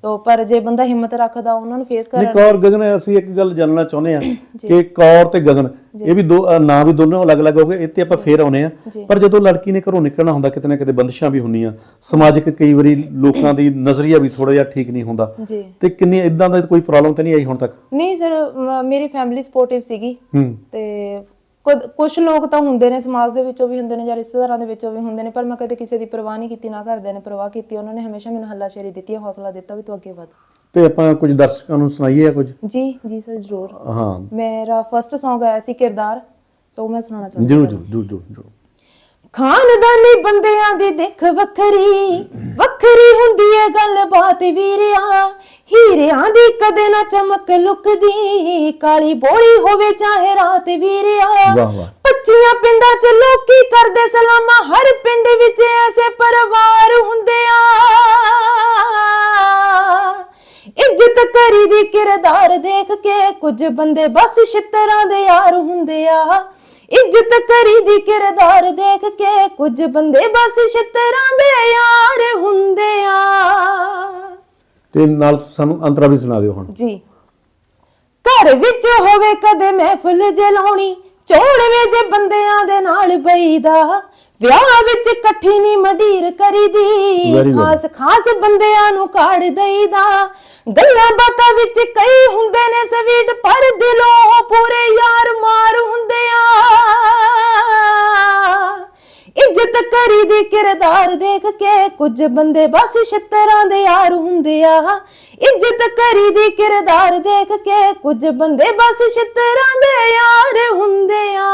ਤੋ ਪਰ ਜੇ ਬੰਦਾ ਹਿੰਮਤ ਰੱਖਦਾ ਉਹਨਾਂ ਨੂੰ ਫੇਸ ਨਹੀਂ ਕਰਨ ਕੌਰ ਗਗਨ ਅਸੀਂ ਇੱਕ ਗੱਲ ਜਾਣਨਾ ਚਾਹੁੰਦੇ ਆ ਕਿ ਕੌਰ ਤੇ ਗਗਨ ਇਹ ਵੀ ਦੋ ਨਾਂ ਵੀ ਦੋਨੋਂ ਅਲੱਗ-ਅਲੱਗ ਹੋ ਗਏ ਇੱਥੇ ਆਪਾਂ ਫੇਰ ਆਉਨੇ ਆ। ਪਰ ਜਦੋਂ ਲੜਕੀ ਨੇ ਘਰੋਂ ਨਿਕਲਣਾ ਹੁੰਦਾ ਕਿਤੇ ਨਾ ਕਿਤੇ ਬੰਦਿਸ਼ਾਂ ਵੀ ਹੁੰਦੀਆਂ। ਸਮਾਜਿਕ ਕਈ ਵਾਰੀ ਲੋਕਾਂ ਦੀ ਨਜ਼ਰੀਆ ਵੀ ਥੋੜਾ ਜਿਹਾ ਠੀਕ ਨਹੀਂ ਹੁੰਦਾ। ਤੇ ਕਿੰਨੀ ਇਦਾਂ ਦਾ ਕੋਈ ਪ੍ਰੋਬਲਮ ਤਾਂ ਨਹੀਂ ਆਈ ਹੁਣ ਤੱਕ? ਨਹੀਂ ਸਰ ਮੇਰੀ ਫੈਮਿਲੀ ਸਪੋਰਟਿਵ ਸੀਗੀ। ਤੇ ਕੁਝ ਲੋਕ ਤਾਂ ਹੁੰਦੇ ਨੇ ਸਮਾਜ ਦੇ ਵਿੱਚੋਂ ਵੀ ਹੁੰਦੇ ਨੇ ਜਾਂ ਰਿਸ਼ਤੇਦਾਰਾਂ ਦੇ ਵਿੱਚੋਂ ਵੀ ਹੁੰਦੇ ਨੇ ਪਰ ਮੈਂ ਕਦੇ ਕਿਸੇ ਦੀ ਪਰਵਾਹ ਨਹੀਂ ਕੀਤੀ ਨਾ ਘਰਦਿਆਂ ਨੇ ਪਰਵਾਹ ਕੀਤੀ ਉਹਨਾਂ ਨੇ ਹਮੇਸ਼ਾ ਮੈਨੂੰ ਹੱਲਾਸ਼ੇਰੀ ਦਿੱਤੀ ਹੈ ਹੌਸਲਾ ਦਿੱਤਾ ਵੀ ਤੂੰ ਅੱਗੇ ਵਧ। ਤੇ ਆਪਾਂ ਕੁਝ ਦਰਸ਼ਕਾਂ ਨੂੰ ਸੁਣਾਈਏ ਜਾਂ ਕੁਝ? ਜੀ ਜੀ ਸਰ ਜ਼ਰੂਰ। ਹਾਂ। ਮੇਰਾ ਫਰਸਟ Song ਆਇਆ ਸੀ ਕਿਰਦਾਰ ਸੋ ਮੈਂ ਸੁਣਾਉਣਾ ਚਾਹੁੰਦੀ ਜਰੂਰ ਜਰੂਰ ਜਰੂਰ। ਖਾਨਦਾਨੀ ਬੰਦਿਆਂ ਦੀ ਦਿੱਖ ਵੱਖਰੀ ਵੱਖਰੀ ਹੁੰਦੀ ਏ ਗੱਲਬਾਤ ਵੀਰਿਆ। ਹੀਰਿਆਂ ਦੀ ਕਦੇ ਨਾ ਚਮਕ ਲੁਕਦੀ। ਕਾਲੀ ਬੋਲੀ ਹੋਵੇ ਚਾਹੇ ਰਾਤ ਵੀਰਿਆ। ਵਾਹ ਵਾਹ। ਪੱਚੀਆਂ ਪਿੰਡਾਂ 'ਚ ਲੋਕੀ ਕਰਦੇ ਸਲਾਮਾਂ। ਹਰ ਪਿੰਡ ਵਿੱਚ ਐਸੇ ਪਰਿਵਾਰ ਹੁੰਦੇ ਆ ਇੱਜ਼ਤ ਕਰੀ ਦੀ ਕਿਰਦਾਰ ਦੇਖ ਕੇ ਕੁਝ ਬੰਦੇ ਬਸ ਛਿੱਤਰਾਂ ਦੇ ਯਾਰ ਹੁੰਦੇ ਆ ਇੱਜ਼ਤ ਕਰੀ ਦੀ ਕਿਰਦਾਰ ਦੇਖ ਕੇ ਕੁਝ ਬੰਦੇ ਬਸ ਛਿੱਤਰਾਂ ਦੇ ਯਾਰ ਹੁੰਦੇ ਆ। ਤੇ ਨਾਲ ਸਾਨੂੰ ਅੰਤਰਾ ਵੀ ਸੁਣਾ ਦਿਓ ਹੁਣ। ਜੀ। ਘਰ ਵਿੱਚ ਹੋਵੇ ਕਦੇ ਮਹਿਫਲ ਜਲਾਉਣੀ ਚੋੜਵੇਂ ਜੇ ਬੰਦਿਆਂ ਦੇ ਨਾਲ ਬਈਦਾ। ਵਿਆਹ ਵਿੱਚ ਇਕੱਠੀ ਨਹੀਂ ਮਡੀਰ ਕਰੀਦੀ। Very good. ਖਾਸ ਖਾਸ ਬੰਦਿਆਂ ਨੂੰ ਕਾੜ ਦਈਦਾ। ਗੱਲਾਂ ਬਾਤਾਂ ਵਿੱਚ ਕਈ ਹੁੰਦੇ ਨੇ ਸਵੀਟ ਪਰ ਦਿਲੋਂ ਪੂਰੇ ਯਾਰ ਮਾਰ ਹੁੰਦੇ ਆ। ਇੱਜ਼ਤ ਕਰੀ ਦੀ ਕਿਰਦਾਰ ਦੇਖ ਕੇ ਕੁਝ ਬੰਦੇ ਬਸ ਛਿੱਤਰਾਂ ਦੇ ਯਾਰ ਹੁੰਦੇ ਆ। ਇੱਜ਼ਤ ਕਰੀ ਦੀ ਕਿਰਦਾਰ ਦੇਖ ਕੇ ਕੁਝ ਬੰਦੇ ਬਸ ਛਿੱਤਰਾਂ ਦੇ ਯਾਰ ਹੁੰਦੇ ਆ।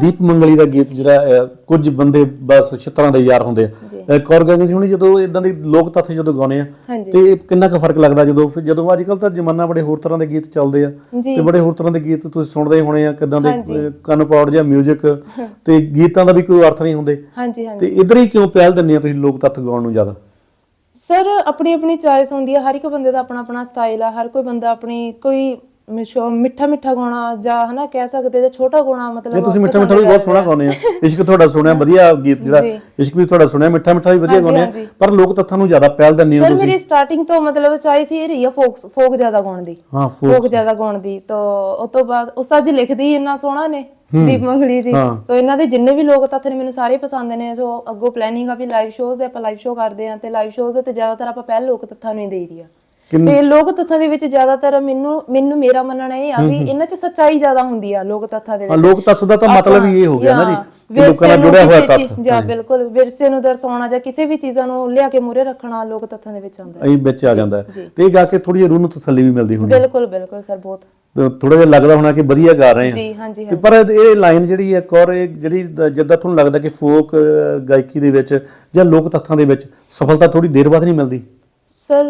ਦੀਪ ਮੰਗਲੀ ਦਾ ਗੀਤ ਜਿਹੜਾ ਕੁਝ ਬੰਦੇ ਬਸ ਛਿੱਤਰਾਂ ਦੇ ਯਾਰ ਹੁੰਦੇ ਆ। ਕੌਰ ਜੀ ਹੁਣੀ ਜਦੋਂ ਇਦਾਂ ਦੇ ਲੋਕ ਤੱਥ ਜਦੋਂ ਗਾਉਂਦੇ ਆ। ਤੇ ਕਿੰਨਾ ਕੁ ਫ਼ਰਕ ਲੱਗਦਾ ਜਦੋਂ ਫਿਰ ਜਦੋਂ ਅੱਜ ਕੱਲ ਤਾਂ ਜ਼ਮਾਨਾ ਬੜੇ ਹੋਰ ਤਰ੍ਹਾਂ ਦੇ ਗੀਤ ਚੱਲਦੇ ਆ। ਤੇ ਬੜੇ ਹੋਰ ਤਰ੍ਹਾਂ ਦੇ ਗੀਤ ਤੁਸੀਂ ਸੁਣਦੇ ਹੋਣੇ ਆ ਕਿਦਾਂ ਦੇ ਕੰਨ ਪਾਉੜ ਜਾਂ 뮤직 ਤੇ ਗੀਤਾਂ ਦਾ ਵੀ ਕੋਈ ਅਰਥ ਨਹੀਂ ਹੁੰਦੇ? ਹਾਂਜੀ ਹਾਂਜੀ। ਤੇ ਇਧਰ ਹੀ ਕਿਉਂ ਪਹਿਲ ਦਿੰਦੇ ਆ ਤੁਸੀਂ ਲੋਕ ਤੱਥ ਗਾਉਣ ਨੂੰ ਜ਼ਿਆਦਾ? ਸਰ ਆਪਣੀ ਆਪਣੀ ਚੋਇਸ ਹੁੰਦੀ ਹੈ ਹਰ ਇੱਕ ਬੰਦੇ ਦਾ ਆਪਣਾ ਆਪਣਾ ਸਟਾਈਲ ਆ। ਹਰ ਕੋਈ ਬੰਦਾ ਆਪਣੀ ਕੋਈ ਮਿਸ਼ੋ- ਮਿੱਠਾ ਮਿੱਠਾ ਗਾਉਣਾ ਜਾਂ ਹਨਾ ਕਹਿ ਸਕਦੇ ਜਾਂ ਛੋਟਾ ਗਾਉਣਾ ਮਤਲਬ ਤੁਸੀਂ ਮਿੱਠਾ ਮਿੱਠਾ ਵੀ ਬਹੁਤ ਸੋਹਣਾ ਆ। ਗਾਉਂਦੇ ਆ। ਇਸ਼ਕ ਤੁਹਾਡਾ ਸੁਣਿਆ ਵਧੀਆ ਗੀਤ ਜਿਹੜਾ। ਇਸ਼ਕ ਵੀ ਤੁਹਾਡਾ ਸੁਣਿਆ ਮਿੱਠਾ ਮਿੱਠਾ ਵੀ ਵਧੀਆ ਗਾਉਂਦੇ ਆ। ਪਰ ਲੋਕ ਤੱਥਾਂ ਨੂੰ ਜ਼ਿਆਦਾ ਪਹਿਲ ਦਿੰਦੇ ਹੋ ਸਰ ਤੁਸੀਂ। ਮੇਰੀ ਸਟਾਰਟਿੰਗ ਤੋਂ ਮਤਲਬ ਚੋਇਸ ਇਹ ਰਹੀ ਆ ਫੋਕ ਫੋਕ ਜ਼ਿਆਦਾ ਗਾਉਣ ਦੀ। ਹਾਂ ਫੋਕ ਜ਼ਿਆਦਾ। ਗਾਉਣ ਦੀ। ਤਾਂ ਉਸ ਤੋਂ ਬਾਅਦ ਉਸਤਾਦ ਜੀ ਲਿਖਦੇ ਇੰਨਾ ਸੋਹਣਾ ਨੇ ਦੀਪ ਮੰਗਲੀ ਜੀ। ਸੋ ਇਹਨਾਂ ਦੇ ਜਿੰਨੇ ਵੀ ਲੋਕ ਤੱਥ ਨੇ ਮੈਨੂੰ ਸਾਰੇ ਪਸੰਦ ਨੇ। ਸੋ ਅੱਗੋਂ ਪਲੈਨਿੰਗ ਆ ਵੀ ਲਾਈਵ ਸ਼ੋਜ਼ ਦੇ ਆਪਾਂ ਲਾਈਵ ਸ਼ੋਅ ਕਰਦੇ ਆ ਤੇ ਲਾਈਵ ਸ਼ੋਜ਼ ਦੇ ਤੇ ਜ਼ਿਆਦਾਤਰ ਆਪਾਂ ਪਹਿਲ ਲੋਕ ਤੱਥਾਂ ਨੂੰ ਹੀ ਦੇਈਦੀ ਆ। ਕਿੰਨ- ਤੇ ਲੋਕ ਤੱਥਾਂ ਦੇ ਵਿੱਚ ਜ਼ਿਆਦਾਤਰ ਮੈਨੂੰ ਮੈਨੂੰ ਮੇਰਾ ਮੰਨਣਾ ਇਹ ਆ ਵੀ ਇਹਨਾਂ 'ਚ ਸੱਚਾਈ ਜ਼ਿਆਦਾ ਹੁੰਦੀ ਆ ਲੋਕ ਤੱਥਾਂ ਦੇ ਹਾਂ, ਵਿੱਚ। ਲੋਕ ਤੱਥ ਦਾ ਤਾਂ ਮਤਲਬ ਹੀ ਇਹ ਹੋ ਗਿਆ ਨਾ ਜੀ ਹਾਂ, ਨਾਲ ਵਿਰਸੇ ਨੂੰ ਜੁੜਿਆ ਹੋਇਆ ਤੱਥ। ਜਾਂ ਬਿਲਕੁਲ ਵਿਰਸੇ ਨੂੰ ਦਰਸਾਉਣਾ ਜਾਂ ਕਿਸੇ ਵੀ ਚੀਜ਼ਾਂ ਨੂੰ ਲਿਆ ਕੇ ਮੂਰੇ ਰੱਖਣਾ ਲੋਕ ਤੱਥਾਂ ਦੇ ਵਿੱਚ ਆਉਂਦਾ ਹੈ। ਇਹ ਵਿੱਚ ਆ ਜਾਂਦਾ ਹੈ। ਤੇ ਇਹ ਗਾ ਕੇ ਥੋੜੀ ਜਿਹੀ ਰੂਹ ਨੂੰ ਤਸੱਲੀ ਵੀ ਮਿਲਦੀ ਹੋਣੀ। ਬਿਲਕੁਲ ਬਿਲਕੁਲ ਸਰ ਬਹੁਤ। ਥੋੜਾ ਜਿਹਾ ਲੱਗਦਾ ਹੋਣਾ ਕਿ ਵਧੀਆ ਗਾ ਰਹੇ ਆ ਜੀ ਹਾਂਜੀ ਤੇ ਪਰ ਇਹ ਲਾਈਨ ਜਿਹੜੀ ਹੈ ਕੌਰ ਇਹ ਜਿਹੜੀ ਜਿੱਦਾਂ ਤੁਹਾਨੂੰ ਲੱਗਦਾ ਕਿ ਫੋਕ ਗਾਇਕੀ ਦੇ ਵਿੱਚ ਜਾਂ ਲੋਕ ਤੱਥਾਂ ਦੇ ਵਿੱਚ ਸਫਲਤਾ ਥੋੜੀ ਦੇਰ ਬਾਅਦ ਨਹੀਂ ਮਿਲਦੀ? ਸਰ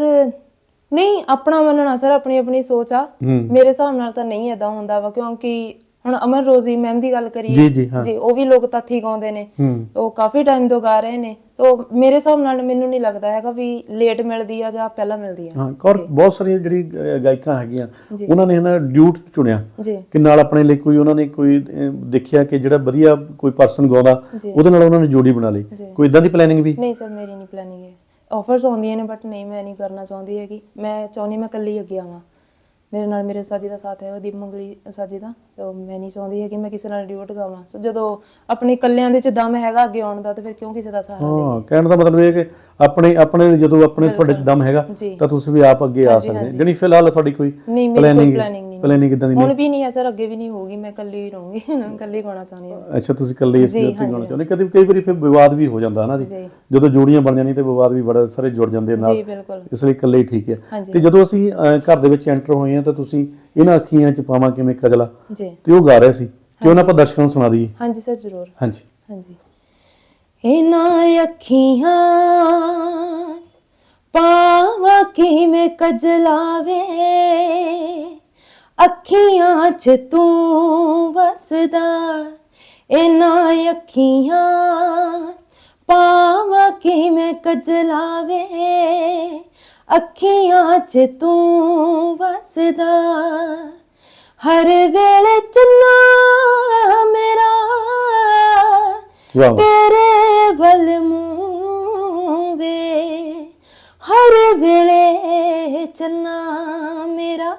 ਨਹੀਂ ਆਪਣਾ ਮੰਨਣਾ ਸਰ ਆਪਣੀ ਆਪਣੀ ਸੋਚ ਆ। ਮੇਰੇ ਹਿਸਾਬ ਨਾਲ ਤਾਂ ਨਹੀਂ ਏਦਾਂ ਹੁੰਦਾ ਵਾ ਕਿਉਂਕਿ ਹੁਣ ਅਮਰ ਰੋਜ਼ੀ ਮੈਮ ਦੀ ਗੱਲ ਕਰੀਏ। ਜੀ ਉਹ ਵੀ ਲੋਕ ਤੱਥੀ ਗਾਉਂਦੇ ਨੇ। ਉਹ ਕਾਫੀ ਟਾਈਮ ਤੋਂ ਗਾ ਰਹੇ ਨੇ। ਸੋ ਮੇਰੇ ਹਿਸਾਬ ਨਾਲ ਮੈਨੂੰ ਨਹੀਂ ਲੱਗਦਾ ਹੈਗਾ ਵੀ ਲੇਟ ਮਿਲਦੀ ਆ ਜਾਂ ਪਹਿਲਾਂ ਮਿਲਦੀ ਆ। ਹਾਂ ਕੌਰ ਬਹੁਤ ਸਾਰੀਆਂ ਜਿਹੜੀ ਗਾਇਕਾਂ ਹੈਗੀਆਂ। ਉਹਨਾਂ ਨੇ ਨਾ ਡਿਊਟ ਚੁਣਿਆ। ਕਿ ਨਾਲ ਆਪਣੇ ਲਈ ਕੋਈ ਉਹਨਾਂ ਨੇ ਕੋਈ ਦੇਖਿਆ ਕਿ ਜਿਹੜਾ ਵਧੀਆ ਕੋਈ ਪਰਸਨ ਗਾਉਂਦਾ। ਉਹਦੇ ਨਾਲ ਉਹਨਾਂ ਨੇ ਜੋੜੀ ਬਣਾ ਲਈ। ਕੋਈ ਇਦਾਂ ਦੀ ਪਲੈਨਿੰਗ ਵੀ? ਨਹੀਂ ਸਰ ਮੇਰੀ ਨਹੀਂ ਪਲੈਨਿੰਗ ਹੈ। ਆਫਰਸ ਆਉਂਦੀਆਂ ਨੇ ਬਟ ਨਹੀਂ ਮੈਂ ਨਹੀਂ ਕਰਨਾ ਚਾਹੁੰਦੀ ਹੈਗੀ। ਮੈਂ ਚਾਹੁੰਦੀ ਮੈਂ ਇਕੱਲੀ ਅੱਗੇ ਆਵਾਂ। ਮੇਰੇ ਨਾਲ ਮੇਰੇ ਸਾਜੀ ਦਾ ਸਾਥ ਹੈ ਦੀਪ ਮੰਗਲੀ ਸਾਜੀ ਦਾ ਤਾਂ ਮੈਂ ਨਹੀਂ ਚਾਹੁੰਦੀ ਹੈ ਕਿ ਮੈਂ ਕਿਸੇ ਨਾਲ ਡਿਊਟ ਗਾਵਾਂ। ਸੋ ਜਦੋਂ ਆਪਣੇ ਇਕੱਲਿਆਂ ਦੇ ਚ ਦਮ ਹੈਗਾ ਅੱਗੇ ਆਉਣ ਦਾ ਤੇ ਫਿਰ ਕਿਉਂ ਕਿਸੇ ਦਾ ਸਹਾਰਾ ਲਈਏ? ਹਾਂ ਕਹਿਣ ਦਾ ਮਤਲਬ ਇਹ ਕਿ ਆਪਣੇ ਆਪਣੇ ਜਦੋਂ ਆਪਣੇ ਤੁਹਾਡੇ ਚ ਦਮ ਹੈਗਾ ਤਾਂ ਤੁਸੀਂ ਵੀ ਆਪ ਅੱਗੇ ਆ ਸਕਦੇ। ਜਿਹੜੀ ਫਿਲਹਾਲ ਤੁਹਾਡੀ ਕੋਈ ਪਲੈਨਿੰਗ ਪਲੈਨਿੰਗ ਨਹੀਂ। ਪਲੈਨਿੰਗ ਇਦਾਂ ਦੀ ਹੁਣ ਵੀ ਨਹੀਂ ਹੈ ਸਰ ਅੱਗੇ ਵੀ ਨਹੀਂ ਹੋਊਗੀ ਮੈਂ ਇਕੱਲੀ ਹੀ ਰਹੂੰਗੀ ਇਕੱਲੀ ਗਾਉਣਾ ਚਾਹੁੰਦੀ ਹਾਂ। ਅੱਛਾ ਤੁਸੀਂ ਇਕੱਲੇ ਇਸ ਦੇ ਉੱਤੇ ਗਾਉਣਾ ਚਾਹੁੰਦੇ। ਕਦੇ ਕਈ ਵਾਰੀ ਫਿਰ ਵਿਵਾਦ ਵੀ ਹੋ ਜਾਂਦਾ ਹੈ ਨਾ ਜੀ। ਜਦੋਂ ਜੋੜੀਆਂ ਬਣ ਜਾਂਦੀਆਂ ਤੇ ਵਿਵਾਦ ਵੀ ਬੜਾ ਸਾਰੇ ਜੁੜ ਜਾਂਦੇ ਨਾਲ ਜੀ ਬਿਲਕੁਲ। ਇਸ ਲਈ ਇਕੱਲੇ ਹੀ ਠੀਕ ਹੈ। ਤੇ ਜਦੋਂ ਅਸੀਂ ਘਰ ਦੇ ਵਿੱਚ ਐਂਟਰ ਹੋਏ ਹਾਂ ਤਾਂ ਤੁਸੀਂ ਇਹਨਾਂ ਅੱਖੀਆਂ ਚ ਪਾਵਾਂ ਕਿਵੇਂ ਕਜਲਾ ਜੀ। ਤੇ ਉਹ ਗਾ ਰਹੇ ਸੀ। ਕਿਉਂ ਨਾ ਆਪਾਂ ਦਰਸ਼ਕਾਂ ਨੂੰ ਸੁਣਾ ਦਈਏ? ਹਾਂਜੀ ਸਰ ਜ਼ਰੂਰ। ਹਾਂਜੀ। ਹਾਂਜੀ। ਇਹਨਾਂ ਅੱਖੀਆਂ ਪਾਵਾਂ ਕਿਵੇਂ ਕਜਲਾਵੇ? ਅੱਖੀਆਂ 'ਚ ਤੂੰ ਵਸਦਾ ਇਹਨਾਂ ਅੱਖੀਆਂ ਪਾਵਾਂ ਕਿਵੇਂ ਕਜਲਾਵੇ? ਅੱਖੀਆਂ 'ਚ ਤੂੰ ਵਸਦਾ ਹਰ ਵੇਲੇ ਚੰਨਾ ਮੇਰਾ ਤੇਰੇ ਵੱਲ ਮੂੰਹ ਵੇ ਹਰ ਵੇਲੇ ਚੰਨਾ ਮੇਰਾ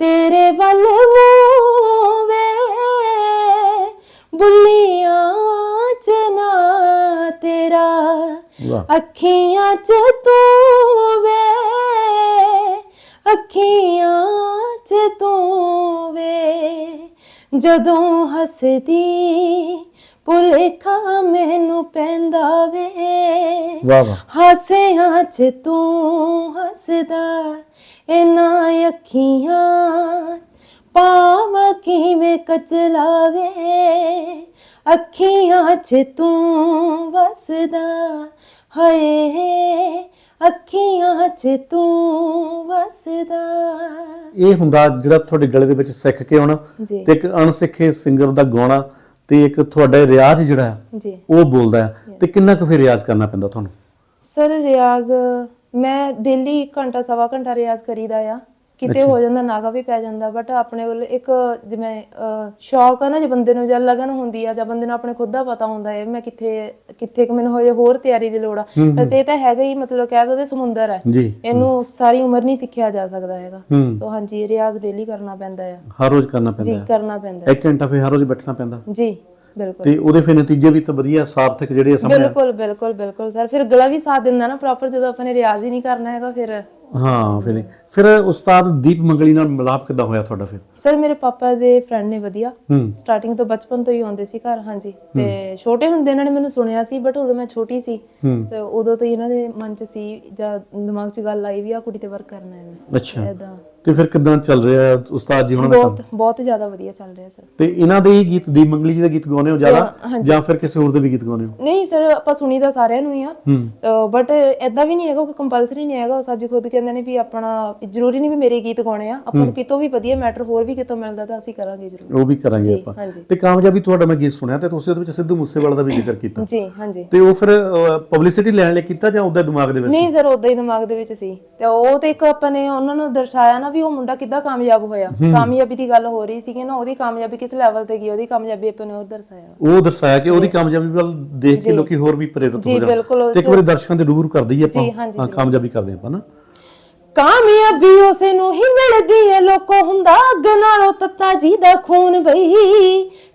ਤੇਰੇ ਵੱਲ ਮੂੰਹ ਵੇ ਬੁੱਲੀਆਂ ਚ ਨਾ ਤੇਰਾ ਅੱਖੀਆਂ ਚ ਤੂੰ ਵੇ ਅੱਖੀਆਂ ਚ ਤੂੰ ਵੇ ਜਦੋਂ ਹੱਸਦੀ ਭੁਲੇਖਾ ਮੈਨੂੰ ਪੈਂਦਾ ਵੇ। ਵਾਹ ਵਾਹ। ਹਾਸਿਆਂ ਚ ਤੂੰ ਹੱਸਦਾ ਇਹਨਾਂ ਅੱਖੀਆਂ ਪਾਵਾਂ ਕਿਵੇਂ ਕਚਲਾਵੇ। ਅੱਖੀਆਂ 'ਚ ਤੂੰ ਵਸਦਾ ਹਾਏ ਅੱਖੀਆਂ 'ਚ ਤੂੰ ਵਸਦਾ। ਇਹ ਹੁੰਦਾ ਜਿਹੜਾ ਤੁਹਾਡੇ ਗਲੇ ਦੇ ਵਿੱਚ ਸਿੱਖ ਕੇ ਆਉਣਾ ਤੇ ਇੱਕ ਅਣਸਿੱਖੇ ਸਿੰਗਰ ਦਾ ਗਾਉਣਾ ਤੇ ਇੱਕ ਤੁਹਾਡਾ ਰਿਆਜ਼ ਜਿਹੜਾ ਜੀ। ਉਹ ਬੋਲਦਾ ਹੈ। ਤੇ ਕਿੰਨਾ ਕੁ ਫਿਰ ਰਿਆਜ਼ ਕਰਨਾ ਪੈਂਦਾ ਤੁਹਾਨੂੰ? ਸਰ ਰਿਆਜ਼ ਮੈਂ ਡੇਲੀ ਘੰਟਾ ਸਵਾ ਘੰਟਾ ਰਿਆਜ਼ ਕਰੀਦਾ ਆ। ਕਿਤੇ ਹੋ ਜਾਂਦਾ ਨਾਗਾ ਵੀ ਪੈ ਜਾਂਦਾ ਬਟ ਆਪਣੇ ਵੱਲ ਇੱਕ ਜਿਵੇਂ ਸ਼ੌਕ ਆ ਨਾ ਜੇ ਬੰਦੇ ਨੂੰ ਜਾਂ ਲਗਨ ਹੁੰਦੀ ਆ ਜਾਂ ਬੰਦੇ ਨੂੰ ਆਪਣੇ ਖੁਦ ਦਾ ਪਤਾ ਹੁੰਦਾ ਹੈ ਮੈਂ ਕਿੱਥੇ ਕਿੱਥੇ ਕੁ ਮੈਨੂੰ ਹੋਏ ਹੋਰ ਤਿਆਰੀ ਦੀ ਲੋੜ ਆ। ਵੈਸੇ ਇਹ ਤਾਂ ਹੈਗਾ ਹੀ ਮਤਲਬ ਕਹਿ ਦਿੰਦੇ ਸਮੁੰਦਰ ਹੈ ਇਹਨੂੰ ਸਾਰੀ ਉਮਰ ਨਹੀਂ ਸਿੱਖਿਆ ਜਾ ਸਕਦਾ ਹੈਗਾ। ਸੋ ਹਾਂਜੀ ਰਿਆਜ਼ ਡੇਲੀ ਕਰਨਾ ਪੈਂਦਾ ਆ। ਹਰ ਰੋਜ਼ ਕਰਨਾ ਪੈਂਦਾ ਜੀ ਕਰਨਾ ਪੈਂਦਾ ਇੱਕ ਘੰਟਾ ਫਿਰ ਹਰ ਰੋਜ਼ ਬੈਠਣਾ ਪੈਂਦਾ। ਜੀ। ਬਿਲਕੁਲ। ਤੇ ਉਹਦੇ ਫਿਰ ਨਤੀਜੇ ਵੀ ਤਾਂ ਵਧੀਆ ਸਾਰਥਕ ਜਿਹੜੇ ਸਾਹਮਣੇ ਬਿਲਕੁਲ ਬਿਲਕੁਲ ਬਿਲਕੁਲ ਸਰ। ਫਿਰ ਗਲਾ ਵੀ ਸਾਥ ਦਿੰਦਾ ਨਾ ਪ੍ਰੋਪਰ ਜਦੋਂ ਆਪਾਂ ਨੇ ਰਿਆਜ਼ ਹੀ ਨਹੀਂ ਕਰਨਾ ਹੈਗਾ ਫਿਰ ਹਾਂ ਫਿਰ ਫਿਰ ਉਸਤਾਦ ਦੀਪ ਮੰਗਲੀ ਨਾਲ ਮਿਲਾਪ ਕਿੱਦਾਂ ਹੋਇਆ ਤੁਹਾਡਾ ਫਿਰ? ਸਰ ਮੇਰੇ ਪਾਪਾ ਦੇ ਫਰੈਂਡ ਨੇ ਵਧੀਆ। ਸਟਾਰਟਿੰਗ ਤੋਂ ਬਚਪਨ ਤੋਂ ਹੀ ਆਉਂਦੇ ਸੀ ਘਰ ਹਾਂਜੀ। ਤੇ ਛੋਟੇ ਹੁੰਦੇ ਇਹਨਾਂ ਨੇ ਮੈਨੂੰ ਸੁਣਿਆ ਸੀ ਬਟ ਉਦੋਂ ਮੈਂ ਛੋਟੀ ਸੀ। ਤੇ ਉਦੋਂ ਤੋਂ ਹੀ ਇਹਨਾਂ ਦੇ ਮਨ 'ਚ ਸੀ ਜਾਂ ਦਿਮਾਗ 'ਚ ਗੱਲ ਆਈ ਵੀ ਆ ਕੁੜੀ ਤੇ ਵਰਕ ਕਰਨਾ ਹੈ ਮੈਂ ਅੱਛਾ ਤੇ ਫਿਰ ਕਿੱਦਾਂ ਚੱਲ ਰਿਹਾ ਉਸਤਾਦ ਜੀ ਦਾ ਕੰਮ? ਬਹੁਤ ਬਹੁਤ ਜ਼ਿਆਦਾ ਵਧੀਆ ਚੱਲ ਰਿਹਾ ਸਰ। ਤੇ ਇਹਨਾਂ ਦੇ ਹੀ ਗੀਤ ਦੀਪ ਮੰਗਲੀ ਜੀ ਦੇ ਗੀਤ ਗਾਉਂਦੇ ਹੋ ਜ਼ਿਆਦਾ? ਜਾਂ ਫਿਰ ਕਿਸੇ ਹੋਰ ਦੇ ਵੀ ਗੀਤ ਗਾਉਂਦੇ ਹੋ? ਨਹੀਂ ਸਰ ਆਪਾਂ ਸੁਣੀਦਾ ਸਾਰਿਆਂ ਨੂੰ ਹੀ ਆ। ਬਟ ਐਦਾਂ ਵੀ ਨਹੀਂ ਹੈਗਾ ਕਿ ਕੰਪਲਸਰੀ ਨਹੀਂ ਹੈਗਾ। ਉਹ ਸੱਜ ਖੁਦ ਕਹਿੰਦੇ ਨੇ ਵੀ ਆਪਣਾ ਜ਼ਰੂਰੀ ਨਹੀਂ ਵੀ ਮੇਰੇ ਗੀਤ ਗਾਉਣੇ ਆ। ਆਪਾਂ ਨੂੰ ਕਿਤੋਂ ਵੀ ਵਧੀਆ ਮੈਟਰ ਹੋਰ ਵੀ ਕਿਤੋਂ ਮਿਲਦਾ ਤਾਂ ਅਸੀਂ ਕਰਾਂਗੇ ਜ਼ਰੂਰ। ਉਹ ਵੀ ਕਰਾਂਗੇ ਆਪਾਂ। ਤੇ ਕਾਮਯਾਬੀ ਤੁਹਾਡਾ ਮੈਂ ਗੀਤ ਸੁਣਿਆ ਤੇ ਤੁਸੀਂ ਉਹਦੇ ਵਿੱਚ ਸਿੱਧੂ ਮੂਸੇਵਾਲਾ ਦਾ ਵੀ ਜ਼ਿਕਰ ਕੀਤਾ। ਜੀ ਹਾਂਜੀ। ਤੇ ਉਹ ਫਿਰ ਪਬਲਿਸਿਟੀ ਲੈਣ ਲਈ ਕੀਤਾ ਜਾਂ ਉਹਦੇ ਦਿਮਾਗ ਦੇ ਵਿੱਚ ਨਹੀਂ ਸਰ ਉਦਾਂ ਹੀ ਦਿਮਾਗ ਦੇ ਵਿੱਚ ਸੀ। ਤੇ ਉਹ ਤੇ ਇੱਕ ਆਪਾਂ ਨੇ ਉਹਨਾਂ ਨੂੰ ਦਰਸਾਇਆ ਨਾ ਵੀ ਉਹ ਮੁੰਡਾ ਕਿੱਦਾਂ ਕਾਮਯਾਬ ਹੋਇਆ? ਕਾਮਯਾਬੀ ਦੀ ਗੱਲ ਹੋ ਰਹੀ ਸੀ ਕਿ ਨਾ ਉਹਦੀ ਕਾਮਯਾਬੀ ਕਿਸ ਲੈਵਲ ਤੇ ਗਈ? ਉਹਦੀ ਕਾਮਯਾਬੀ ਆਪਾਂ ਨੇ ਉਹ ਦਰਸਾਇਆ। ਉਹ ਦਰਸਾਇਆ ਕਿ ਉਹਦੀ ਕਾਮਯਾਬੀ ਵੱਲ ਦੇਖ ਕੇ ਲੋਕੀ ਹੋਰ ਵੀ ਪ੍ਰੇਰਿਤ ਹੋ ਜਾਣ। ਤੇ ਇੱਕ ਵਾਰੀ ਦਰਸ਼ਕਾਂ ਦੇ ਰੂਬਰੂ ਕਰ ਦਈਏ ਆਪਾਂ। ਕਾਮਯਾਬੀ ਕਰਦੇ ਆਪਾਂ ਨਾ। ਕਾਮਯਾਬੀ ਉਸੇ ਨੂੰ ਹੀ ਮਿਲਦੀ ਏ। ਲੋਕੋ ਹੁੰਦਾ ਅੱਗ ਨਾਲੋਂ ਤੱਤਾ ਜੀ ਦਾ ਖੂਨ ਬਈ।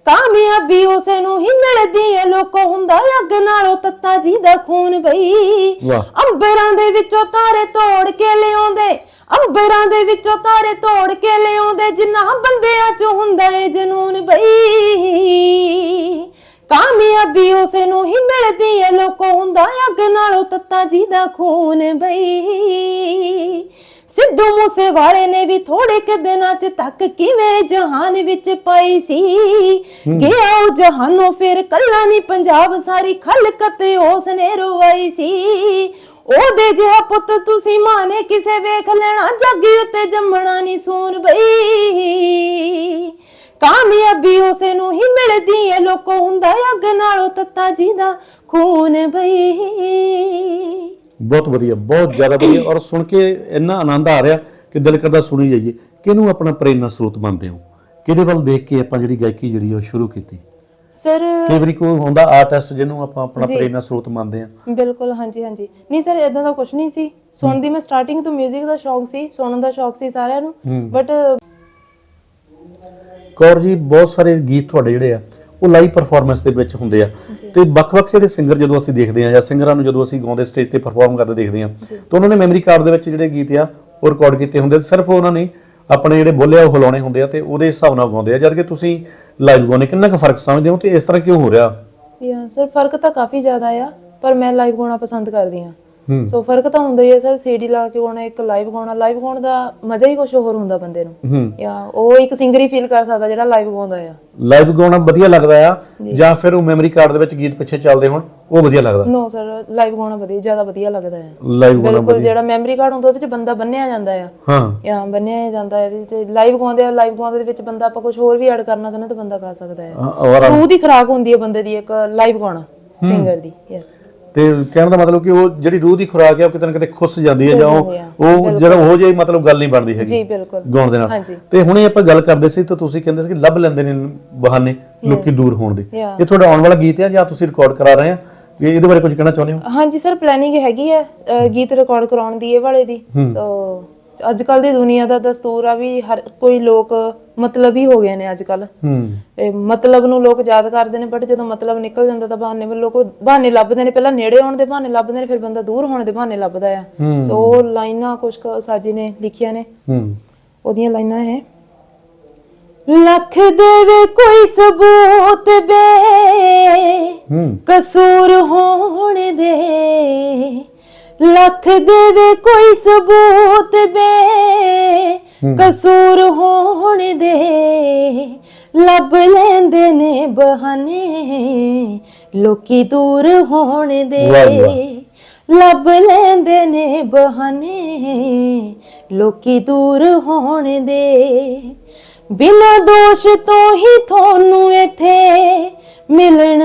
ਕਾਮਯਾਬੀ ਉਸੇ ਨੂੰ ਹੀ ਮਿਲਦੀ ਏ। ਲੋਕੋ ਹੁੰਦਾ ਅੱਗ ਨਾਲੋਂ ਤੱਤਾ ਜੀ ਦਾ ਖੂਨ ਬਈ। ਵਾਹ। ਅੰਬਰਾਂ ਦੇ ਵਿੱਚੋਂ ਤਾਰੇ ਤੋੜ ਕੇ ਲਿਆਉਂਦੇ। ਅੰਬਰਾਂ ਦੇ ਵਿੱਚੋਂ ਤਾਰੇ ਤੋੜ ਕੇ ਲਿਆਉਂਦੇ। ਜਿੰਨਾ ਬੰਦਿਆਂ 'ਚ ਹੁੰਦਾ ਏ ਜਨੂਨ ਬਈ। ਕਾਮਯਾਬੀ ਉਸੇ ਨੂੰ ਹੀ ਮਿਲਦੀ ਏ। ਲੋਕੋ ਹੁੰਦਾ ਅੱਗ ਨਾਲੋਂ ਤੱਤਾ ਜੀ ਦਾ ਖੂਨ ਬਈ। ਸਿੱਧੂ ਮੂਸੇ ਵਾਲੇ ਨੇ ਵੀ ਥੋੜੇ ਕਿ ਦਿਨਾਂ 'ਚ ਤੱਕ ਕਿਵੇਂ ਜਹਾਨ ਵਿੱਚ ਪਾਈ ਸੀ। ਗਿਆ ਉਹ ਜਹਾਨੋਂ ਫਿਰ ਕੱਲਾ ਨਹੀਂ ਪੰਜਾਬ ਸਾਰੀ ਖਲਕਤ ਉਸ ਨੇ ਰਵਾਈ ਸੀ। ਉਹਦੇ ਜਿਹਾ ਪੁੱਤ ਤੁਸੀਂ ਮਾਨੇ ਕਿਸੇ ਵੇਖ ਲੈਣਾ ਜੱਗੀ ਉੱਤੇ ਜੰਮਣਾ ਨਹੀਂ ਸੂਨ ਬਈ। ਕਾਮਯਾਬੀ ਉਸੇ ਨੂੰ ਹੀ ਮਿਲਦੀ ਏ। ਲੋਕੋ ਹੁੰਦਾ ਅੱਗ ਨਾਲੋਂ ਤੱਤਾ ਜੀ ਦਾ ਖੂਨ ਬਈ। ਬਹੁਤ ਵਧੀਆ ਬਹੁਤ ਜ਼ਿਆਦਾ ਵਧੀਆ। ਔਰ ਸੁਣ ਕੇ ਇੰਨਾ ਆਨੰਦ ਆ ਰਿਹਾ ਕਿ ਦਿਲ ਕਰਦਾ ਸੁਣੀ ਜਾਈਏ। ਕਿਹਨੂੰ ਆਪਣਾ ਪ੍ਰੇਰਨਾ ਸਰੋਤ ਮੰਨਦੇ ਹੋ? ਕਿਹਦੇ ਵੱਲ ਦੇਖ ਕੇ ਆਪਾਂ ਜਿਹੜੀ ਗਾਇਕੀ ਜਿਹੜੀ ਉਹ ਸ਼ੁਰੂ ਕੀਤੀ? ਸਰ ਕਈ ਵਾਰੀ ਕੋਈ ਹੁੰਦਾ ਆਰਟਿਸਟ ਜਿਹਨੂੰ ਆਪਾਂ ਆਪਣਾ ਪ੍ਰੇਰਨਾ ਸਰੋਤ ਮੰਨਦੇ ਆ ਬਿਲਕੁਲ ਹਾਂਜੀ ਹਾਂਜੀ। ਨਹੀਂ ਸਰ ਇਦਾਂ ਦਾ ਕੁਝ ਨਹੀਂ ਸੀ। ਸੁਣਨ ਦੀ ਮੈਂ ਸਟਾਰਟਿੰਗ ਤੋਂ 뮤직 ਦਾ ਸ਼ੌਂਕ ਸੀ ਸੁਣਨ ਦਾ ਸ਼ੌਂਕ ਸੀ ਸਾਰਿਆਂ ਨੂੰ। ਬਟ ਕੌਰ ਜੀ ਬਹੁਤ ਸਾਰੇ ਗੀਤ ਤੁਹਾਡੇ ਜਿਹੜੇ ਆ ਉਹ ਲਾਈਵ ਪਰਫਾਰਮੈਂਸ ਦੇ ਵਿੱਚ ਹੁੰਦੇ ਆ। ਤੇ ਵੱਖ-ਵੱਖ ਜਿਹੜੇ ਸਿੰਗਰ ਜਦੋਂ ਅਸੀਂ ਦੇਖਦੇ ਆ ਜਾਂ ਸਿੰਗਰਾਂ ਨੂੰ ਜਦੋਂ ਅਸੀਂ ਗਾਉਂਦੇ ਸਟੇਜ ਤੇ ਪਰਫਾਰਮ ਕਰਦੇ ਦੇਖਦੇ ਆ ਤਾਂ ਉਹਨਾਂ ਨੇ ਮੈਮਰੀ ਕਾਰਡ ਦੇ ਵਿੱਚ ਜਿਹੜੇ ਗੀਤ ਆ ਉਹ ਰਿਕਾਰਡ ਕੀਤੇ ਹੁੰਦੇ ਆ। ਸਿਰਫ ਉਹਨਾਂ ਨੇ ਆਪਣੇ ਜਿਹੜੇ ਬੋਲੇ ਆ ਉਹ ਹਿਲਾਉਣੇ ਹੁੰਦੇ ਆ ਤੇ ਉਹਦੇ ਹਿਸਾਬ ਨਾਲ ਗਾਉਂਦੇ ਆ। ਜਦ ਕਿ ਤੁਸੀਂ ਲਾਈਵ ਗਾਉਂਦੇ ਕਿੰਨਾ ਕੁ ਫ਼ਰਕ ਸਮਝਦੇ ਹੋ ਤੇ ਇਸ ਤਰ੍ਹਾਂ ਕਿਉਂ ਹੋ ਰਿਹਾ? ਯਾ ਸਰ ਫ਼ਰਕ ਤਾਂ ਕਾਫੀ ਜ਼ਿਆਦਾ ਆ ਪਰ ਮੈਂ ਲਾਈਵ ਗਾਉਣਾ ਪਸੰਦ ਕਰਦੀ ਹੂੰ। ਸੋ ਫ਼ਰਕ ਤਾਂ ਹੁੰਦਾ ਹੀ ਹੈ ਸਰ ਸੀਡੀ ਲਾ ਕੇ ਗਾਉਣਾ ਇੱਕ ਲਾਈਵ ਗਾਉਣਾ ਲਾਈਵ ਗਾਉਣ ਦਾ ਮਜ਼ਾ ਹੀ ਕੁਝ ਹੋਰ ਹੁੰਦਾ ਬੰਦੇ ਨੂੰ। ਯਾ ਉਹ ਇੱਕ ਸਿੰਗਰ ਹੀ ਫੀਲ ਕਰ ਸਕਦਾ ਜਿਹੜਾ ਲਾਈਵ ਗਾਉਂਦਾ ਆ। ਲਾਈਵ ਗਾਉਣਾ ਵਧੀਆ ਲੱਗਦਾ ਆ ਜਾਂ। ਫਿਰ ਉਹ ਮੈਮਰੀ ਕਾਰਡ ਦੇ ਵਿੱਚ ਗੀਤ ਪਿੱਛੇ ਚੱਲਦੇ ਹੋਣ ਉਹ ਵਧੀਆ ਲੱਗਦਾ। ਨੋ ਸਰ ਲਾਈਵ ਗਾਉਣਾ ਵਧੀਆ ਜ਼ਿਆਦਾ ਵਧੀਆ ਲੱਗਦਾ ਹੈ ਲਾਈਵ ਗਾਉਣਾ ਬਿਲਕੁਲ ਜਿਹੜਾ ਮੈਮਰੀ ਕਾਰਡ ਹੁੰਦਾ ਉਹਦੇ ਚ ਬੰਦਾ ਬੰਨਿਆ ਜਾਂਦਾ ਆ। ਹਾਂ। ਯਾ ਬੰਨਿਆ ਜਾਂਦਾ ਹੈ ਤੇ ਲਾਈਵ ਗਾਉਂਦੇ ਆ ਲਾਈਵ ਗਾਉਂਦੇ ਦੇ ਵਿੱਚ ਬੰਦਾ ਆਪਾਂ ਕੁਝ ਹੋਰ ਵੀ ਐਡ ਕਰਨਾ ਚਾਹੁੰਦੇ ਤਾਂ ਬੰਦਾ ਕਰ ਸਕਦਾ ਹੈ ਰੂਹ ਦੀ ਖਰਾਕ ਹੁੰਦੀ ਹੈ ਬੰਦੇ ਦੀ ਇੱਕ ਲਾਈਵ ਗਾਉਣਾ ਸਿੰਗਰ ਦੀ ਯੈਸ ਤੇ ਕਹਿਣ ਦਾ ਮਤਲਬ ਕਿ ਉਹ ਜਿਹੜੀ ਰੂਹ ਦੀ ਖੁਰਾਕ ਹੈ ਉਹ ਕਿਤੇ ਨਾ ਕਿਤੇ ਖੁੱਸ ਜਾਂਦੀ ਹੈ ਜਾਂ ਉਹ ਉਹ ਜਿਹੜਾ ਉਹ ਜਿਹੀ ਮਤਲਬ ਗੱਲ ਨਹੀਂ ਬਣਦੀ ਹੈਗੀ ਜੀ ਬਿਲਕੁਲ। ਗਾਉਣ ਦੇ ਨਾਲ। ਤੇ ਹੁਣੇ ਆਪਾਂ ਗੱਲ ਕਰਦੇ ਸੀ ਤਾਂ ਤੁਸੀਂ ਕਹਿੰਦੇ ਸੀ ਕਿ ਲੱਭ ਲੈਂਦੇ ਨੇ ਬਹਾਨੇ ਲੋਕੀ ਦੂਰ ਹੋਣ ਦੇ. ਇਹ ਤੁਹਾਡਾ ਆਉਣ ਵਾਲਾ ਗੀਤ ਹੈ ਜਾਂ ਤੁਸੀਂ ਰਿਕਾਰਡ ਕਰਾ ਰਹੇ ਆ? ਇਹ ਇਹਦੇ ਬਾਰੇ ਕੁਝ ਕਹਿਣਾ ਚਾਹੁੰਦੇ ਹੋ? ਹਾਂਜੀ ਸਰ ਪਲੈਨਿੰਗ ਹੈਗੀ ਹੈ ਗੀਤ ਰਿਕਾਰਡ ਕਰਾਉਣ ਦੀ ਇਹ ਵਾਲੇ ਦੀ। ਸੋ ਅੱਜ ਕੱਲ ਦੀ ਦੁਨੀਆ ਦਾ ਦਸਤੂਰ ਆ ਵੀ ਹਰ ਕੋਈ ਲੋਕ ਮਤਲਬ ਹੀ ਹੋ ਗਏ ਨੇ ਅੱਜ ਕੱਲ ਹੂੰ। ਤੇ ਮਤਲਬ ਨੂੰ ਲੋਕ ਯਾਦ ਕਰਦੇ ਨੇ ਬਟ ਜਦੋਂ ਮਤਲਬ ਨਿਕਲ ਜਾਂਦਾ ਤਾਂ ਬਹਾਨੇ ਵੱਲ ਲੋਕ ਬਹਾਨੇ ਲੱਭਦੇ ਨੇ। ਪਹਿਲਾਂ ਨੇੜੇ ਆਉਣ ਦੇ ਬਹਾਨੇ ਲੱਭਦੇ ਨੇ ਫਿਰ ਬੰਦਾ ਦੂਰ ਹੋਣ ਦੇ ਬਹਾਨੇ ਲੱਭਦਾ ਆ। ਸੋ ਉਹ ਲਾਈਨਾਂ ਕੁਝ ਕੁ ਸਾਜੀ ਨੇ ਲਿਖੀਆਂ ਨੇ। ਹੂੰ। ਉਹਦੀਆਂ ਲਾਈਨਾਂ ਹੈ ਲੱਖ ਦੇਵੇ ਕੋਈ ਸਬੂਤ ਬੇ ਕਸੂਰ ਹੋਣ ਦੇ। ਲੱਖ ਦੇਵੇ ਕੋਈ ਸਬੂਤ ਬੇ ਕਸੂਰ ਹੋਣ ਦੇ। ਲੱਭ ਲੈਂਦੇ ਨੇ ਬਹਾਨੇ। ਲੋਕੀ ਦੂਰ ਹੋਣ ਦੇ। ਲੱਭ ਲੈਂਦੇ ਨੇ ਬਹਾਨੇ। ਲੋਕੀ ਦੂਰ ਹੋਣ ਦੇ। ਬਿਨਾਂ ਦੋਸ਼ ਤੋਂ ਹੀ ਤੁਹਾਨੂੰ ਇੱਥੇ ਮਿਲਣ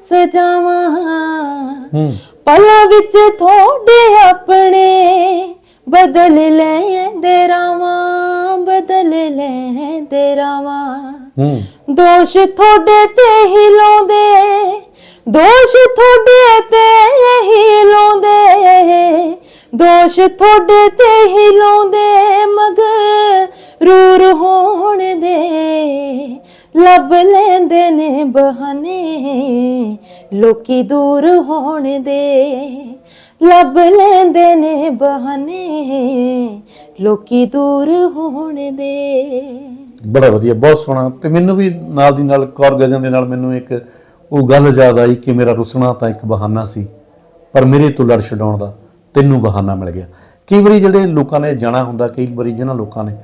ਸਜਾਵਾਂ। ਪਲਾਂ ਵਿੱਚ ਥੋੜੇ ਆਪਣੇ ਬਦਲ ਲੈਂਦੇ ਰਾਵਾਂ ਬਦਲ ਲੈਂਦੇ ਰਾਵਾਂ। ਦੋਸ਼ ਤੁਹਾਡੇ ਤੇ ਹੀ ਲਾਉਂਦੇ ਦੋਸ਼ ਤੁਹਾਡੇ ਤੇ ਹੀ ਲਾਉਂਦੇ। ਦੋਸ਼ ਤੁਹਾਡੇ ਤੇ ਹੀ ਲਾਉਂਦੇ, ਮਗਰ ਰੂਰ ਹੋਣ ਦੇ। ਲੱਭ ਲੈਂਦੇ ਨੇ ਬਹਾਨੇ, ਲੋਕੀ ਦੂਰ ਹੋਣ ਦੇ। ਲੱਭ ਲੈਂਦੇ ਨੇ ਬਹਾਨੇ, ਲੋਕੀ ਦੂਰ ਹੋਣ ਦੇ। ਬੜਾ ਵਧੀਆ, ਬਹੁਤ ਸੋਹਣਾ। ਤੇ ਮੈਨੂੰ ਵੀ ਨਾਲ ਦੀ ਨਾਲ, ਕੌਰ ਗਗਨ ਦੇ ਨਾਲ ਮੈਨੂੰ ਇੱਕ ਉਹ ਗੱਲ ਯਾਦ ਆਈ ਕਿ ਮੇਰਾ ਰੁਸਣਾ ਤਾਂ ਇੱਕ ਬਹਾਨਾ ਸੀ, ਪਰ ਮੇਰੇ ਤੋਂ ਲੜ ਛਡਾਉਣ ਦਾ। ਤੈਨੂੰ ਬਹਾਨਾ ਮਿਲ ਗਿਆ। ਕਈ ਵਾਰੀ ਜਿਹੜੇ ਲੋਕਾਂ ਨੇ ਜਾਣਾ ਹੁੰਦਾ ਕਈ ਵਾਰੀ ਜਿਹਨਾਂ ਲੋਕਾਂ ਨੇ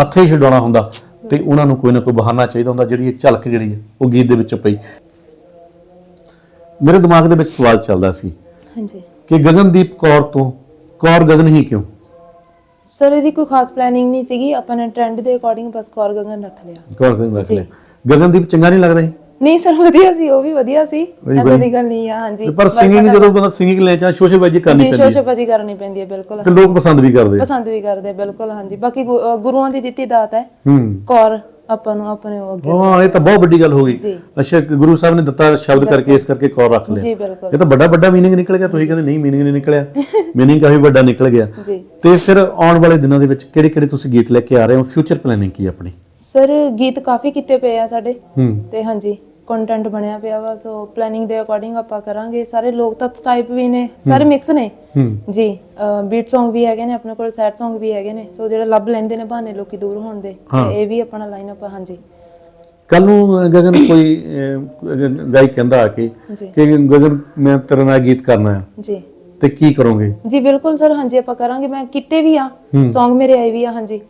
ਹੱਥੇ ਛਡਾਉਣਾ ਹੁੰਦਾ ਤੇ ਉਹਨਾਂ ਨੂੰ ਕੋਈ ਨਾ ਕੋਈ ਬਹਾਨਾ ਚਾਹੀਦਾ ਹੁੰਦਾ ਜਿਹੜੀ ਇਹ ਝਲਕ ਜਿਹੜੀ ਹੈ ਉਹ ਗੀਤ ਦੇ ਵਿੱਚ ਪਈ। ਮੇਰੇ ਦਿਮਾਗ ਦੇ ਵਿੱਚ ਸਵਾਲ ਚੱਲਦਾ ਸੀ ਹਾਂਜੀ। ਕਿ ਗਗਨਦੀਪ ਕੌਰ ਤੋਂ ਕੌਰ ਗਗਨ ਹੀ ਕਿਉਂ? ਸਰ ਇਹਦੀ ਕੋਈ ਖਾਸ ਪਲੈਨਿੰਗ ਨਹੀਂ ਸੀਗੀ। ਆਪਾਂ ਨੇ ਟ੍ਰੈਂਡ ਦੇ ਅਕੋਰਡਿੰਗ ਬਸ ਕੌਰ ਗਗਨ ਰੱਖ ਲਿਆ। ਕੌਰ ਗਗਨ ਰੱਖ। ਲਿਆ। ਗਗਨਦੀਪ ਚੰਗਾ ਨਹੀਂ ਲੱਗਦਾ ਜੀ? ਨਹੀਂ ਸਰ ਵਧੀਆ ਸੀ ਉਹ ਵੀ ਵਧੀਆ ਸੀ। ਵਹੀ। ਦੀ ਗੱਲ ਨਹੀਂ ਆ ਹਾਂਜੀ। ਤੇ ਪਰ ਸਿੰਗਿੰਗ ਜਦੋਂ ਬੰਦਾ ਸਿੰਗਿੰਗ ਲੈ ਚਾ ਸ਼ੋਸ਼ੇਬਾਜੀ ਕਰਨੀ ਪੈਂਦੀ ਹੈ। ਸ਼ੋਸ਼ੇਬਾਜੀ ਕਰਨੀ ਪੈਂਦੀ ਹੈ ਬਿਲਕੁਲ। ਤੇ ਲੋਕ ਪਸੰਦ ਵੀ ਕਰਦੇ ਆ। ਪਸੰਦ ਵੀ ਕਰਦੇ ਆ, ਬਿਲਕੁਲ ਹਾਂਜੀ। ਬਾਕੀ ਗੁ- ਅ, ਗੁਰੂਆਂ ਦੀ ਦਿੱਤੀ ਦਾਤ ਹੈ। ਹੂੰ। ਕੌਰ ਆਪਾਂ ਨੂੰ ਆਪਣੇ ਉਹ ਅੱਗੇ ਹਾਂ ਇਹ ਤਾਂ ਬਹੁਤ ਵੱਡੀ ਗੱਲ ਹੋ ਗਈ। ਜੀ। ਅੱਛਾ ਗੁਰੂ ਸਾਹਿਬ ਨੇ ਦਿੱਤਾ ਸ਼ਬਦ ਕਰਕੇ ਇਸ ਕਰਕੇ ਕੌਰ ਰੱਖ ਲਿਆ। ਜੀ ਬਿਲਕੁਲ। ਇਹ ਤਾਂ ਵੱਡਾ ਵੱਡਾ ਮੀਨਿੰਗ ਨਿਕਲ ਗਿਆ। ਤੁਸੀਂ ਕਹਿੰਦੇ ਨਹੀਂ ਮੀਨਿੰਗ ਨਹੀਂ ਨਿਕਲਿਆ। ਮੀਨਿੰਗ ਕਾਫੀ ਵੱਡਾ ਨਿਕਲ ਗਿਆ। ਜੀ। ਤੇ ਫਿਰ ਆਉਣ ਵਾਲੇ ਦਿਨਾਂ ਦੇ ਵਿੱਚ ਕਿਹੜੇ ਕਿਹੜੇ ਤੁਸੀਂ ਗੀਤ ਲੈ ਕੇ ਆ ਰਹੇ ਹੋ? ਫਿਊਚਰ ਪਲੈਨਿੰਗ ਕੀ ਹੈ ਆਪਣੀ? ਸਰ ਗੀਤ ਕਾਫੀ ਕੀਤੇ ਪਏ ਆ ਸਾਡੇ। ਹੂੰ। ਤੇ ਹਾਂਜੀ ਕੰਟੈਂਟ ਬਣਿਆ ਪਿਆ ਵਾ ਸੋ ਪਲੈਨਿੰਗ ਦੇ ਅਕੋਰਡਿੰਗ ਆਪਾਂ ਕਰਾਂਗੇ। ਸਾਰੇ ਲੋਕ ਤੱਤ ਟਾਈਪ ਵੀ ਨੇ ਸਾਰੇ ਮਿਕਸ ਨੇ। ਹੂੰ। ਜੀ ਬੀਟ Song ਵੀ ਹੈਗੇ ਨੇ ਆਪਣੇ ਕੋਲ ਸੈਡ Song ਵੀ ਹੈਗੇ ਨੇ ਸੋ ਜਿਹੜੇ ਲੱਭ ਲੈਂਦੇ ਨੇ ਬਹਾਨੇ ਲੋਕੀ ਦੂਰ ਹੋਣ ਦੇ ਹਾਂ। ਤੇ ਇਹ ਵੀ ਆਪਣਾ ਲਾਈਨ ਅਪ ਹਾਂਜੀ। ਕੱਲ ਨੂੰ ਗਗਨ ਕੋਈ ਗਾਇਕ ਕਹਿੰਦਾ ਆ ਕੇ ਜੀ। ਕਿ ਗਗਨ ਮੈਂ ਤੇਰੇ ਨਾਲ ਗੀਤ ਕਰਨਾ ਹੈ ਜੀ। ਤੇ ਕੀ ਕਰੋਗੇ? ਜੀ ਬਿਲਕੁਲ ਸਰ ਹਾਂਜੀ ਆਪਾਂ ਕਰਾਂਗੇ। ਮੈਂ ਕਿਤੇ ਵੀ ਆ Song ਮੇਰੇ ਆਏ ਵੀ ਆ ਹਾਂਜੀ।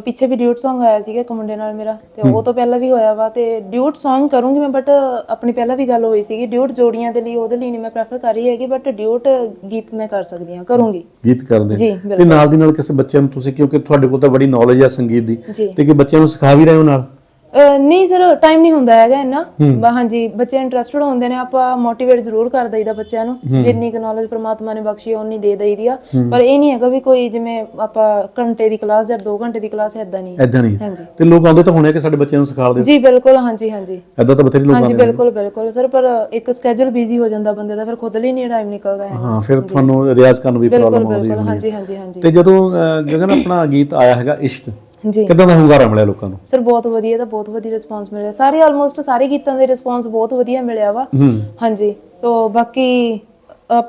ਪਿੱਛੇ ਵੀ ਡਿਊਟ Song ਆਇਆ ਸੀਗਾ ਇੱਕ ਮੁੰਡੇ ਨਾਲ ਮੇਰਾ ਤੇ ਉਹ ਤੋਂ ਪਹਿਲਾਂ ਵੀ ਹੋਇਆ ਵਾ ਤੇ ਡਿਊਟ Song ਕਰੂੰਗੀ ਮੈਂ ਬਟ ਆਪਣੀ ਪਹਿਲਾਂ ਵੀ ਗੱਲ ਹੋਈ ਸੀਗੀ ਡਿਊਟ ਜੋੜੀਆਂ ਦੇ ਲਈ ਉਹਦੇ ਲਈ ਨਹੀਂ ਮੈਂ ਪ੍ਰੈਫਰ ਕਰ ਰਹੀ ਹੈਗੀ ਬਟ ਡਿਊਟ ਗੀਤ ਮੈਂ ਕਰ ਸਕਦੀ ਹਾਂ ਕਰੂੰਗੀ। ਗੀਤ ਕਰਦੇ ਜੀ, ਤੇ। ਨਾਲ ਦੀ ਨਾਲ ਕਿਸੇ ਬੱਚਿਆਂ ਨੂੰ ਤੁਸੀਂ ਕਿਉਂਕਿ ਤੁਹਾਡੇ ਕੋਲ ਤਾਂ ਬੜੀ ਨੌਲੇਜ ਹੈ ਸੰਗੀਤ ਦੀ ਜੀ। ਤੇ ਕਿ ਬੱਚਿਆਂ ਨੂੰ ਸਿਖਾ ਵੀ ਰਹੇ ਹੋ ਨਾਲ? ਅਹ ਨਹੀਂ ਸਰ ਟਾਈਮ ਨਹੀਂ ਹੁੰਦਾ ਹੈਗਾ ਇੰਨਾ। ਬਾ ਹਾਂਜੀ ਬੱਚੇ ਇੰਟਰਸਟਡ ਹੁੰਦੇ ਨੇ ਆਪਾਂ ਮੋਟੀਵੇਟ ਜ਼ਰੂਰ ਕਰ ਦਈਦਾ ਬੱਚਿਆਂ ਨੂੰ। ਜਿੰਨੀ ਕੁ ਨੌਲੇਜ ਪ੍ਰਮਾਤਮਾ ਨੇ ਬਖਸ਼ੀ ਉਨੀ ਦੇ ਦਈਦੀ ਆ। ਪਰ ਇਹ ਨਹੀਂ ਹੈਗਾ ਵੀ ਕੋਈ ਜਿਵੇਂ ਆਪਾਂ ਘੰਟੇ ਦੀ ਕਲਾਸ ਜਾਂ 2 ਘੰਟੇ ਦੀ ਕਲਾਸ ਐਦਾਂ ਨਹੀਂ ਐਦਾਂ ਨਹੀਂ ਹਾਂਜੀ। ਤੇ ਲੋਕ ਆਉਂਦੇ ਤਾਂ ਹੋਣੇ ਕਿ ਸਾਡੇ ਬੱਚਿਆਂ ਨੂੰ ਸਿਖਾ ਦਿਓ ਜੀ ਬਿਲਕੁਲ ਹਾਂਜੀ ਹਾਂਜੀ। ਐਦਾਂ ਤਾਂ ਬਥੇਰੇ ਲੋਕ ਹਾਂਜੀ ਬਿਲਕੁਲ ਬਿਲਕੁਲ ਸਰ ਪਰ ਇੱਕ ਸਕੇਜੂਲ ਬਿਜ਼ੀ ਹੋ ਜਾਂਦਾ ਬੰਦੇ ਦਾ ਫਿਰ ਖੁਦ ਲਈ ਨਹੀਂ ਟਾਈਮ ਨਿਕਲਦਾ ਹੈ ਹਾਂ ਫਿਰ ਤੁਹਾਨੂੰ ਰਿਆਜ਼ ਕਰਨ ਵੀ ਬਿਲਕੁਲ ਪ੍ਰੋਬਲਮ ਆਉਂਦੀ ਬਿਲਕੁਲ ਹਾਂਜੀ ਹਾਂਜੀ ਹਾਂਜੀ। ਤੇ ਜਦੋਂ ਅਹ, ਗਗਨ ਆਪਣਾ ਗੀਤ ਆਇਆ ਹੈਗਾ ਇਸ਼ਕ। ਜੀ ਕਿਦਾਂ ਦਾ ਹੁੰਗਾਰਾ ਮਿਲਿਆ ਲੋਕਾਂ ਨੂੰ? ਸਰ ਬਹੁਤ ਵਧੀਆ ਤਾਂ ਬਹੁਤ ਵਧੀਆ ਰਿਸਪਾਂਸ ਮਿਲਿਆ। ਸਾਰੇ ਆਲਮੋਸਟ ਸਾਰੇ ਗੀਤਾਂ ਦੇ ਰਿਸਪਾਂਸ ਬਹੁਤ ਵਧੀਆ ਮਿਲਿਆ ਵਾ। ਹਾਂਜੀ। ਸੋ ਬਾਕੀ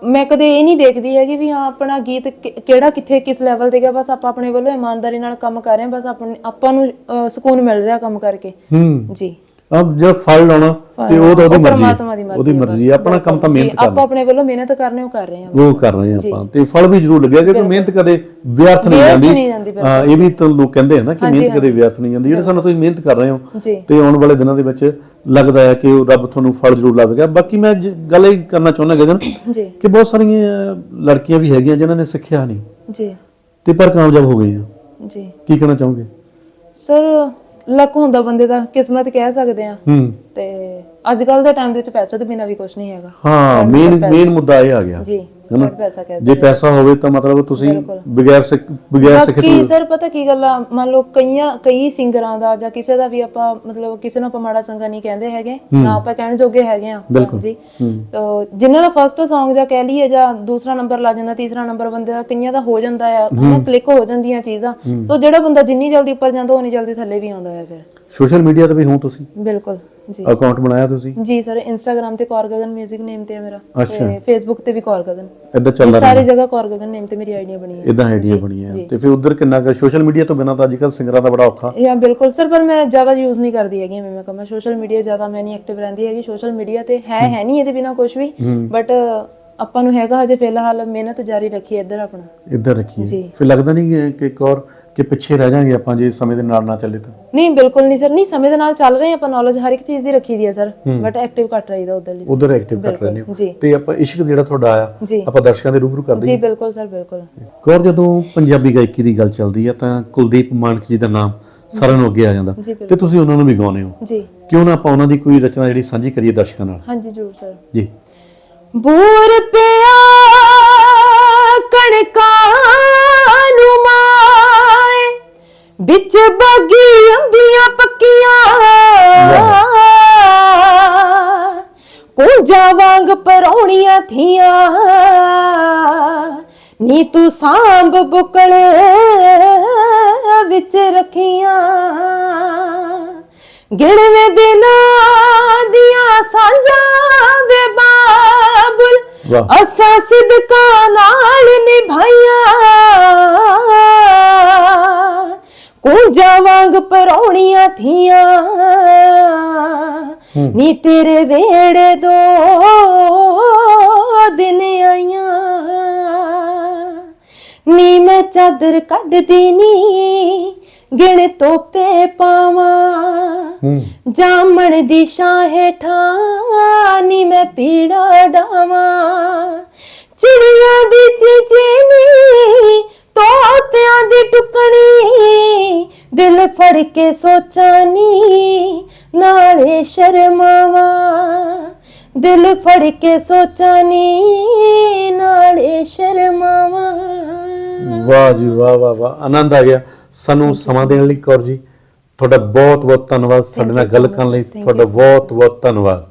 ਮੈਂ ਕਦੇ ਇਹ ਨਹੀਂ ਦੇਖਦੀ ਹੈਗੀ ਵੀ ਹਾਂ ਆਪਣਾ ਗੀਤ ਕਿਹੜਾ ਕਿੱਥੇ ਕਿਸ ਲੈਵਲ ਤੇ ਗਿਆ। ਬਸ ਆਪਾਂ ਆਪਣੇ ਵੱਲੋਂ ਇਮਾਨਦਾਰੀ ਨਾਲ ਕੰਮ ਕਰ ਰਹੇ ਹਾਂ। ਬਸ ਆਪਾਂ ਨੂੰ ਸਕੂਨ ਮਿਲ ਰਿਹਾ ਕੰਮ ਕਰਕੇ। ਹੂੰ। ਜੀ। ਅਬ ਜਦ ਫਲ ਲਾਉਣਾ ਤੇ ਉਹ ਤਾਂ ਉਹਦੀ ਮਰਜ਼ੀ ਪਰਮਾਤਮਾ ਦੀ। ਮਰਜ਼ੀ ਉਹਦੀ ਮਰਜ਼ੀ ਆਪਣਾ ਕੰਮ ਤਾਂ ਮਿਹਨਤ ਆਪਾਂ ਕਰਨਾ ਆਪਣੇ ਵੱਲੋਂ ਮਿਹਨਤ ਕਰਨੇ ਉਹ ਕਰ ਰਹੇ ਹਾਂ ਉਹ ਕਰ ਰਹੇ ਹਾਂ ਆਪਾਂ। ਤੇ ਫਲ ਵੀ ਜ਼ਰੂਰ ਲੱਗਿਆ ਕਿਉਂਕਿ ਮਿਹਨਤ ਕਦੇ ਵਿਅਰਥ ਨਹੀਂ ਜਾਂਦੀ। ਹਾਂ ਇਹ ਵੀ ਤਾਂ ਲੋਕ ਕਹਿੰਦੇ ਆ ਨਾ ਕਿ ਮਿਹਨਤ ਕਦੇ ਵਿਅਰਥ ਨਹੀਂ ਜਾਂਦੀ। ਜਿਹੜੇ ਸਾਨੂੰ ਤੁਸੀਂ ਮਿਹਨਤ ਕਰ ਰਹੇ ਹੋ ਤੇ ਆਉਣ ਵਾਲੇ ਦਿਨਾਂ ਦੇ ਵਿੱਚ ਲੱਗਦਾ ਹੈ ਕਿ ਉਹ ਰੱਬ ਤੁਹਾਨੂੰ ਫਲ ਜ਼ਰੂਰ ਲਾਵੇਗਾ। ਬਾਕੀ ਮੈਂ ਗੱਲ ਇਹ ਕਰਨਾ ਚਾਹੁੰਦਾ ਗਗਨ ਕਿ ਬਹੁਤ ਸਾਰੀਆਂ ਲੜਕੀਆਂ ਵੀ ਹੈਗੀਆਂ ਜਿਨ੍ਹਾਂ ਨੇ ਸਿੱਖਿਆ ਨਹੀਂ। ਜੀ। ਤੇ ਪਰ ਕਾਮਯਾਬ ਹੋ ਗਈਆਂ। ਜੀ। ਕੀ ਕਹਿਣਾ ਚਾਹੋਗੇ? ਸਰ ਲੱਕ ਹੁੰਦਾ ਬੰਦੇ ਦਾ ਕਿਸਮਤ ਕਹਿ ਸਕਦੇ ਆ ਹੂੰ। ਤੇ ਅੱਜ ਕੱਲ ਦੇ ਟਾਈਮ ਦੇ ਵਿੱਚ ਪੈਸੇ ਤੋਂ ਬਿਨਾ ਵੀ ਕੁਝ ਨਹੀਂ ਹੈਗਾ। ਹਾਂ ਮੇਨ ਮੇਨ ਮੁੱਦਾ ਇਹ ਆ ਗਿਆ। ਜੀ। ਹਨਾ? ਪਰ ਪੈਸਾ ਕਹਿ ਜੇ ਪੈਸਾ ਹੋਵੇ ਤਾਂ ਮਤਲਬ ਤੁਸੀਂ ਬਿਲਕੁਲ। ਬਗੈਰ ਸਿੱਖ ਬਗੈਰ ਸਿੱਖੇ ਬਾਕੀ ਸਰ ਪਤਾ ਕੀ ਗੱਲ ਆ? ਮੰਨ ਲਓ ਕਈਆਂ ਕਈ ਸਿੰਗਰਾਂ ਦਾ ਜਾਂ ਕਿਸੇ ਦਾ ਵੀ ਆਪਾਂ ਮਤਲਬ ਕਿਸੇ ਨੂੰ ਆਪਾਂ ਮਾੜਾ ਚੰਗਾ ਨਹੀਂ ਕਹਿੰਦੇ ਹੈਗੇ ਨਾ ਆਪਾਂ ਕਹਿਣ ਜੋਗੇ ਹੈਗੇ ਆ ਬਿਲਕੁਲ। ਜੀ ਤੋ ਜਿਨ੍ਹਾਂ ਦਾ ਫਸਟ Song ਜਾਂ ਕਹਿ ਲਈਏ ਜਾਂ ਦੂਸਰਾ ਨੰਬਰ ਲੱਗ ਜਾਂਦਾ ਤੀਸਰਾ ਨੰਬਰ ਬੰਦੇ ਦਾ ਕਈਆਂ ਦਾ ਹੋ ਜਾਂਦਾ ਆ ਹਨਾ ਕਲਿੱਕ ਹੋ ਜਾਂਦੀਆਂ ਚੀਜ਼ਾਂ। ਸੋ ਜਿਹੜਾ ਬੰਦਾ ਜਿੰਨੀ ਜਲਦੀ ਉੱਪਰ ਜਾਂਦਾ ਉਨੀ ਜਲਦੀ ਥੱਲੇ ਵੀ ਆਉਂਦਾ ਹੈ ਫਿਰ। ਸੋਸ਼ਲ ਮੀਡੀਆ ਤੇ ਵੀ ਹੋ ਤੁਸੀਂ? ਬਿਲਕੁਲ। ਜੀ। ਅਕਾਊਂਟ ਬਣਾਇਆ ਤੁਸੀਂ? ਜੀ ਸਰ ਇੰਸਟਾਗ੍ਰam ਤੇ ਕੌਰ ਗਗਨ 뮤직 ਨੇਮ ਤੇ ਹੈ ਮੇਰਾ। ਅੱਛਾ। ਤੇ ਫੇਸਬੁੱਕ ਤੇ ਵੀ ਕੌਰ ਗਗਨ। ਇਦਾਂ ਇਹ ਚੱਲਦਾ ਸਾਰੀ ਜਗ੍ਹਾ ਕੌਰ ਗਗਨ ਨੇਮ ਤੇ ਮੇਰੀ ਆਈਡੀਆਂ ਬਣੀਆਂ ਇਦਾਂ ਆਈਡੀਆਂ ਬਣੀਆਂ ਤੇ ਫਿਰ ਉਧਰ ਕਿੰਨਾ ਕੁ ਸੋਸ਼ਲ ਮੀਡੀਆ ਤੋਂ ਬਿਨਾਂ ਤਾਂ ਅੱਜਕੱਲ ਸਿੰਗਰਾਂ ਦਾ ਬੜਾ ਔਖਾ। ਯਾ ਬਿਲਕੁਲ ਸਰ ਪਰ ਮੈਂ ਜ਼ਿਆਦਾ ਯੂਜ਼ ਨਹੀਂ ਕਰਦੀ ਹੈਗੀ ਮੈਂ ਕਹਾਂ ਸੋਸ਼ਲ ਮੀਡੀਆ ਜ਼ਿਆਦਾ ਮੈਂ ਨਹੀਂ ਐਕਟਿਵ ਰਹਿੰਦੀ ਹੈਗੀ। ਸੋਸ਼ਲ ਮੀਡੀਆ ਤੇ ਹੈ ਹੈ। ਨਹੀਂ ਇਹਦੇ ਬਿਨਾ ਕੁਝ ਵੀ। ਬਟ ਆਪਾਂ ਨੂੰ ਹੈਗਾ ਹਜੇ ਫਿਲਹਾਲ ਮਿਹਨਤ ਜਾਰੀ ਰੱਖੀ ਇੱਧਰ ਆਪਣਾ। ਇੱਧਰ ਰੱਖੀਏ ਜੀ। ਫਿਰ ਲੱਗਦਾ ਨਹੀਂ ਕਿ- ਕਿ ਇੱਕ ਔਰ ਕਿ ਪਿੱਛੇ ਰਹਿ ਜਾਾਂਗੇ ਆਪਾਂ ਜੇ ਸਮੇਂ ਦੇ ਨਾਲ ਨਾ ਚੱਲੇ ਤਾਂ? ਨਹੀਂ ਬਿਲਕੁਲ ਨਹੀਂ ਸਰ। ਨਹੀਂ ਸਮੇਂ ਦੇ ਨਾਲ ਚੱਲ ਰਹੇ ਆਪਾਂ ਨੌਲੇਜ ਹਰ ਇੱਕ ਚੀਜ਼ ਦੀ ਰੱਖੀ ਦੀ ਹੈ ਸਰ। ਬਟ ਐਕਟਿਵ ਘੱਟ ਰਹੀਦਾ ਉਧਰ ਲਈ ਉਧਰ ਐਕਟਿਵ ਕਰ ਰਹੇ ਨੇ। ਤੇ ਆਪਾਂ ਇਸ਼ਕ ਜਿਹੜਾ ਤੁਹਾਡਾ ਆਇਆ ਆਪਾਂ ਦਰਸ਼ਕਾਂ ਦੇ ਰੂਬਰੂ ਕਰਦੇ ਜੀ ਬਿਲਕੁਲ ਸਰ ਬਿਲਕੁਲ। ਕੌਰ ਜਦੋਂ ਪੰਜਾਬੀ ਗਾਇਕੀ ਦੀ ਗੱਲ ਚੱਲਦੀ ਹੈ ਤਾਂ ਕੁਲਦੀਪ ਮਾਨਕ ਜੀ ਦਾ ਨਾਮ ਸਾਰਿਆਂ ਨੂੰ ਅੱਗੇ ਆ ਜਾਂਦਾ। ਤੇ ਤੁਸੀਂ ਉਹਨਾਂ ਨੂੰ ਵੀ ਗਾਉਂਦੇ ਹੋ। ਜੀ। ਕਿਉਂ ਨਾ ਆਪਾਂ ਉਹਨਾਂ ਦੀ ਕੋਈ ਰਚਨਾ ਜਿਹੜੀ ਸਾਂਝੀ ਕਰੀਏ ਦਰਸ਼ਕਾਂ ਨਾਲ? ਹਾਂਜੀ ਜ਼ਰੂਰ ਸਰ। ਜੀ। ਬੂਰ ਪਿਆ ਕਣਕਾਂ ਵਿੱਚ ਬੱਗੀ ਅੰਬੀਆਂ ਪੱਕੀਆਂ। ਕੁੰਜਾ ਵਾਂਗ ਪਰੌਣੀਆਂ ਥੀਆਂ। ਨੀ ਤੂੰ ਸਾਂਭ ਬੁਕਲ ਵਿੱਚ ਰੱਖੀਆਂ। ਗਿਣਵੇਂ ਦਿਨਾਂ ਦੀਆਂ ਸਾਂਝਾਂ ਵੇ ਬਾਬੁਲ ਅਸਾਂ ਸਿਦਕਾਂ ਨਾਲ ਨਿਭਾਈਆਂ। ਕੁੰਜਾਂ ਵਾਂਗ ਪਰੌਣੀਆਂ ਥੀਆਂ। ਨੀ ਤੇਰੇ ਵੇੜੇ ਦੋ ਦਿਨ ਆਈਆਂ। ਨੀ ਮੈਂ ਚਾਦਰ ਕੱਢਦੀ ਨੀ ਗਿਣ ਤੋਪੇ ਪਾਵਾਂ। ਜਾਮਣ ਦੀ ਛਾਂ ਹੇਠਾਂ ਨੀ ਮੈਂ ਪੀੜਾ ਡਾਵਾਂ। ਚਿੜੀਆਂ ਦੀ ਚੀਚੀਨੀ ਤੋਤਿਆਂ ਦੀ ਟੁਕਣੀ ਦਿਲ ਫੜ ਕੇ ਸੋਚਾਂ ਨੀ ਨਾਲੇ ਸ਼ਰਮਾਵਾਂ। ਦਿਲ ਫੜ ਕੇ ਸੋਚਾਂ ਨੀ ਨਾਲੇ ਸ਼ਰਮਾਵਾਂ। ਵਾਹ ਜੀ ਵਾਹ ਵਾਹ ਵਾਹ ਆਨੰਦ ਆ ਗਿਆ। ਸਾਨੂੰ ਸਮਾਂ ਦੇਣ ਲਈ ਕੌਰ ਜੀ ਤੁਹਾਡਾ ਬਹੁਤ ਬਹੁਤ ਧੰਨਵਾਦ। ਸਾਡੇ ਨਾਲ ਗੱਲ ਕਰਨ ਲਈ ਤੁਹਾਡਾ ਬਹੁਤ ਬਹੁਤ ਧੰਨਵਾਦ।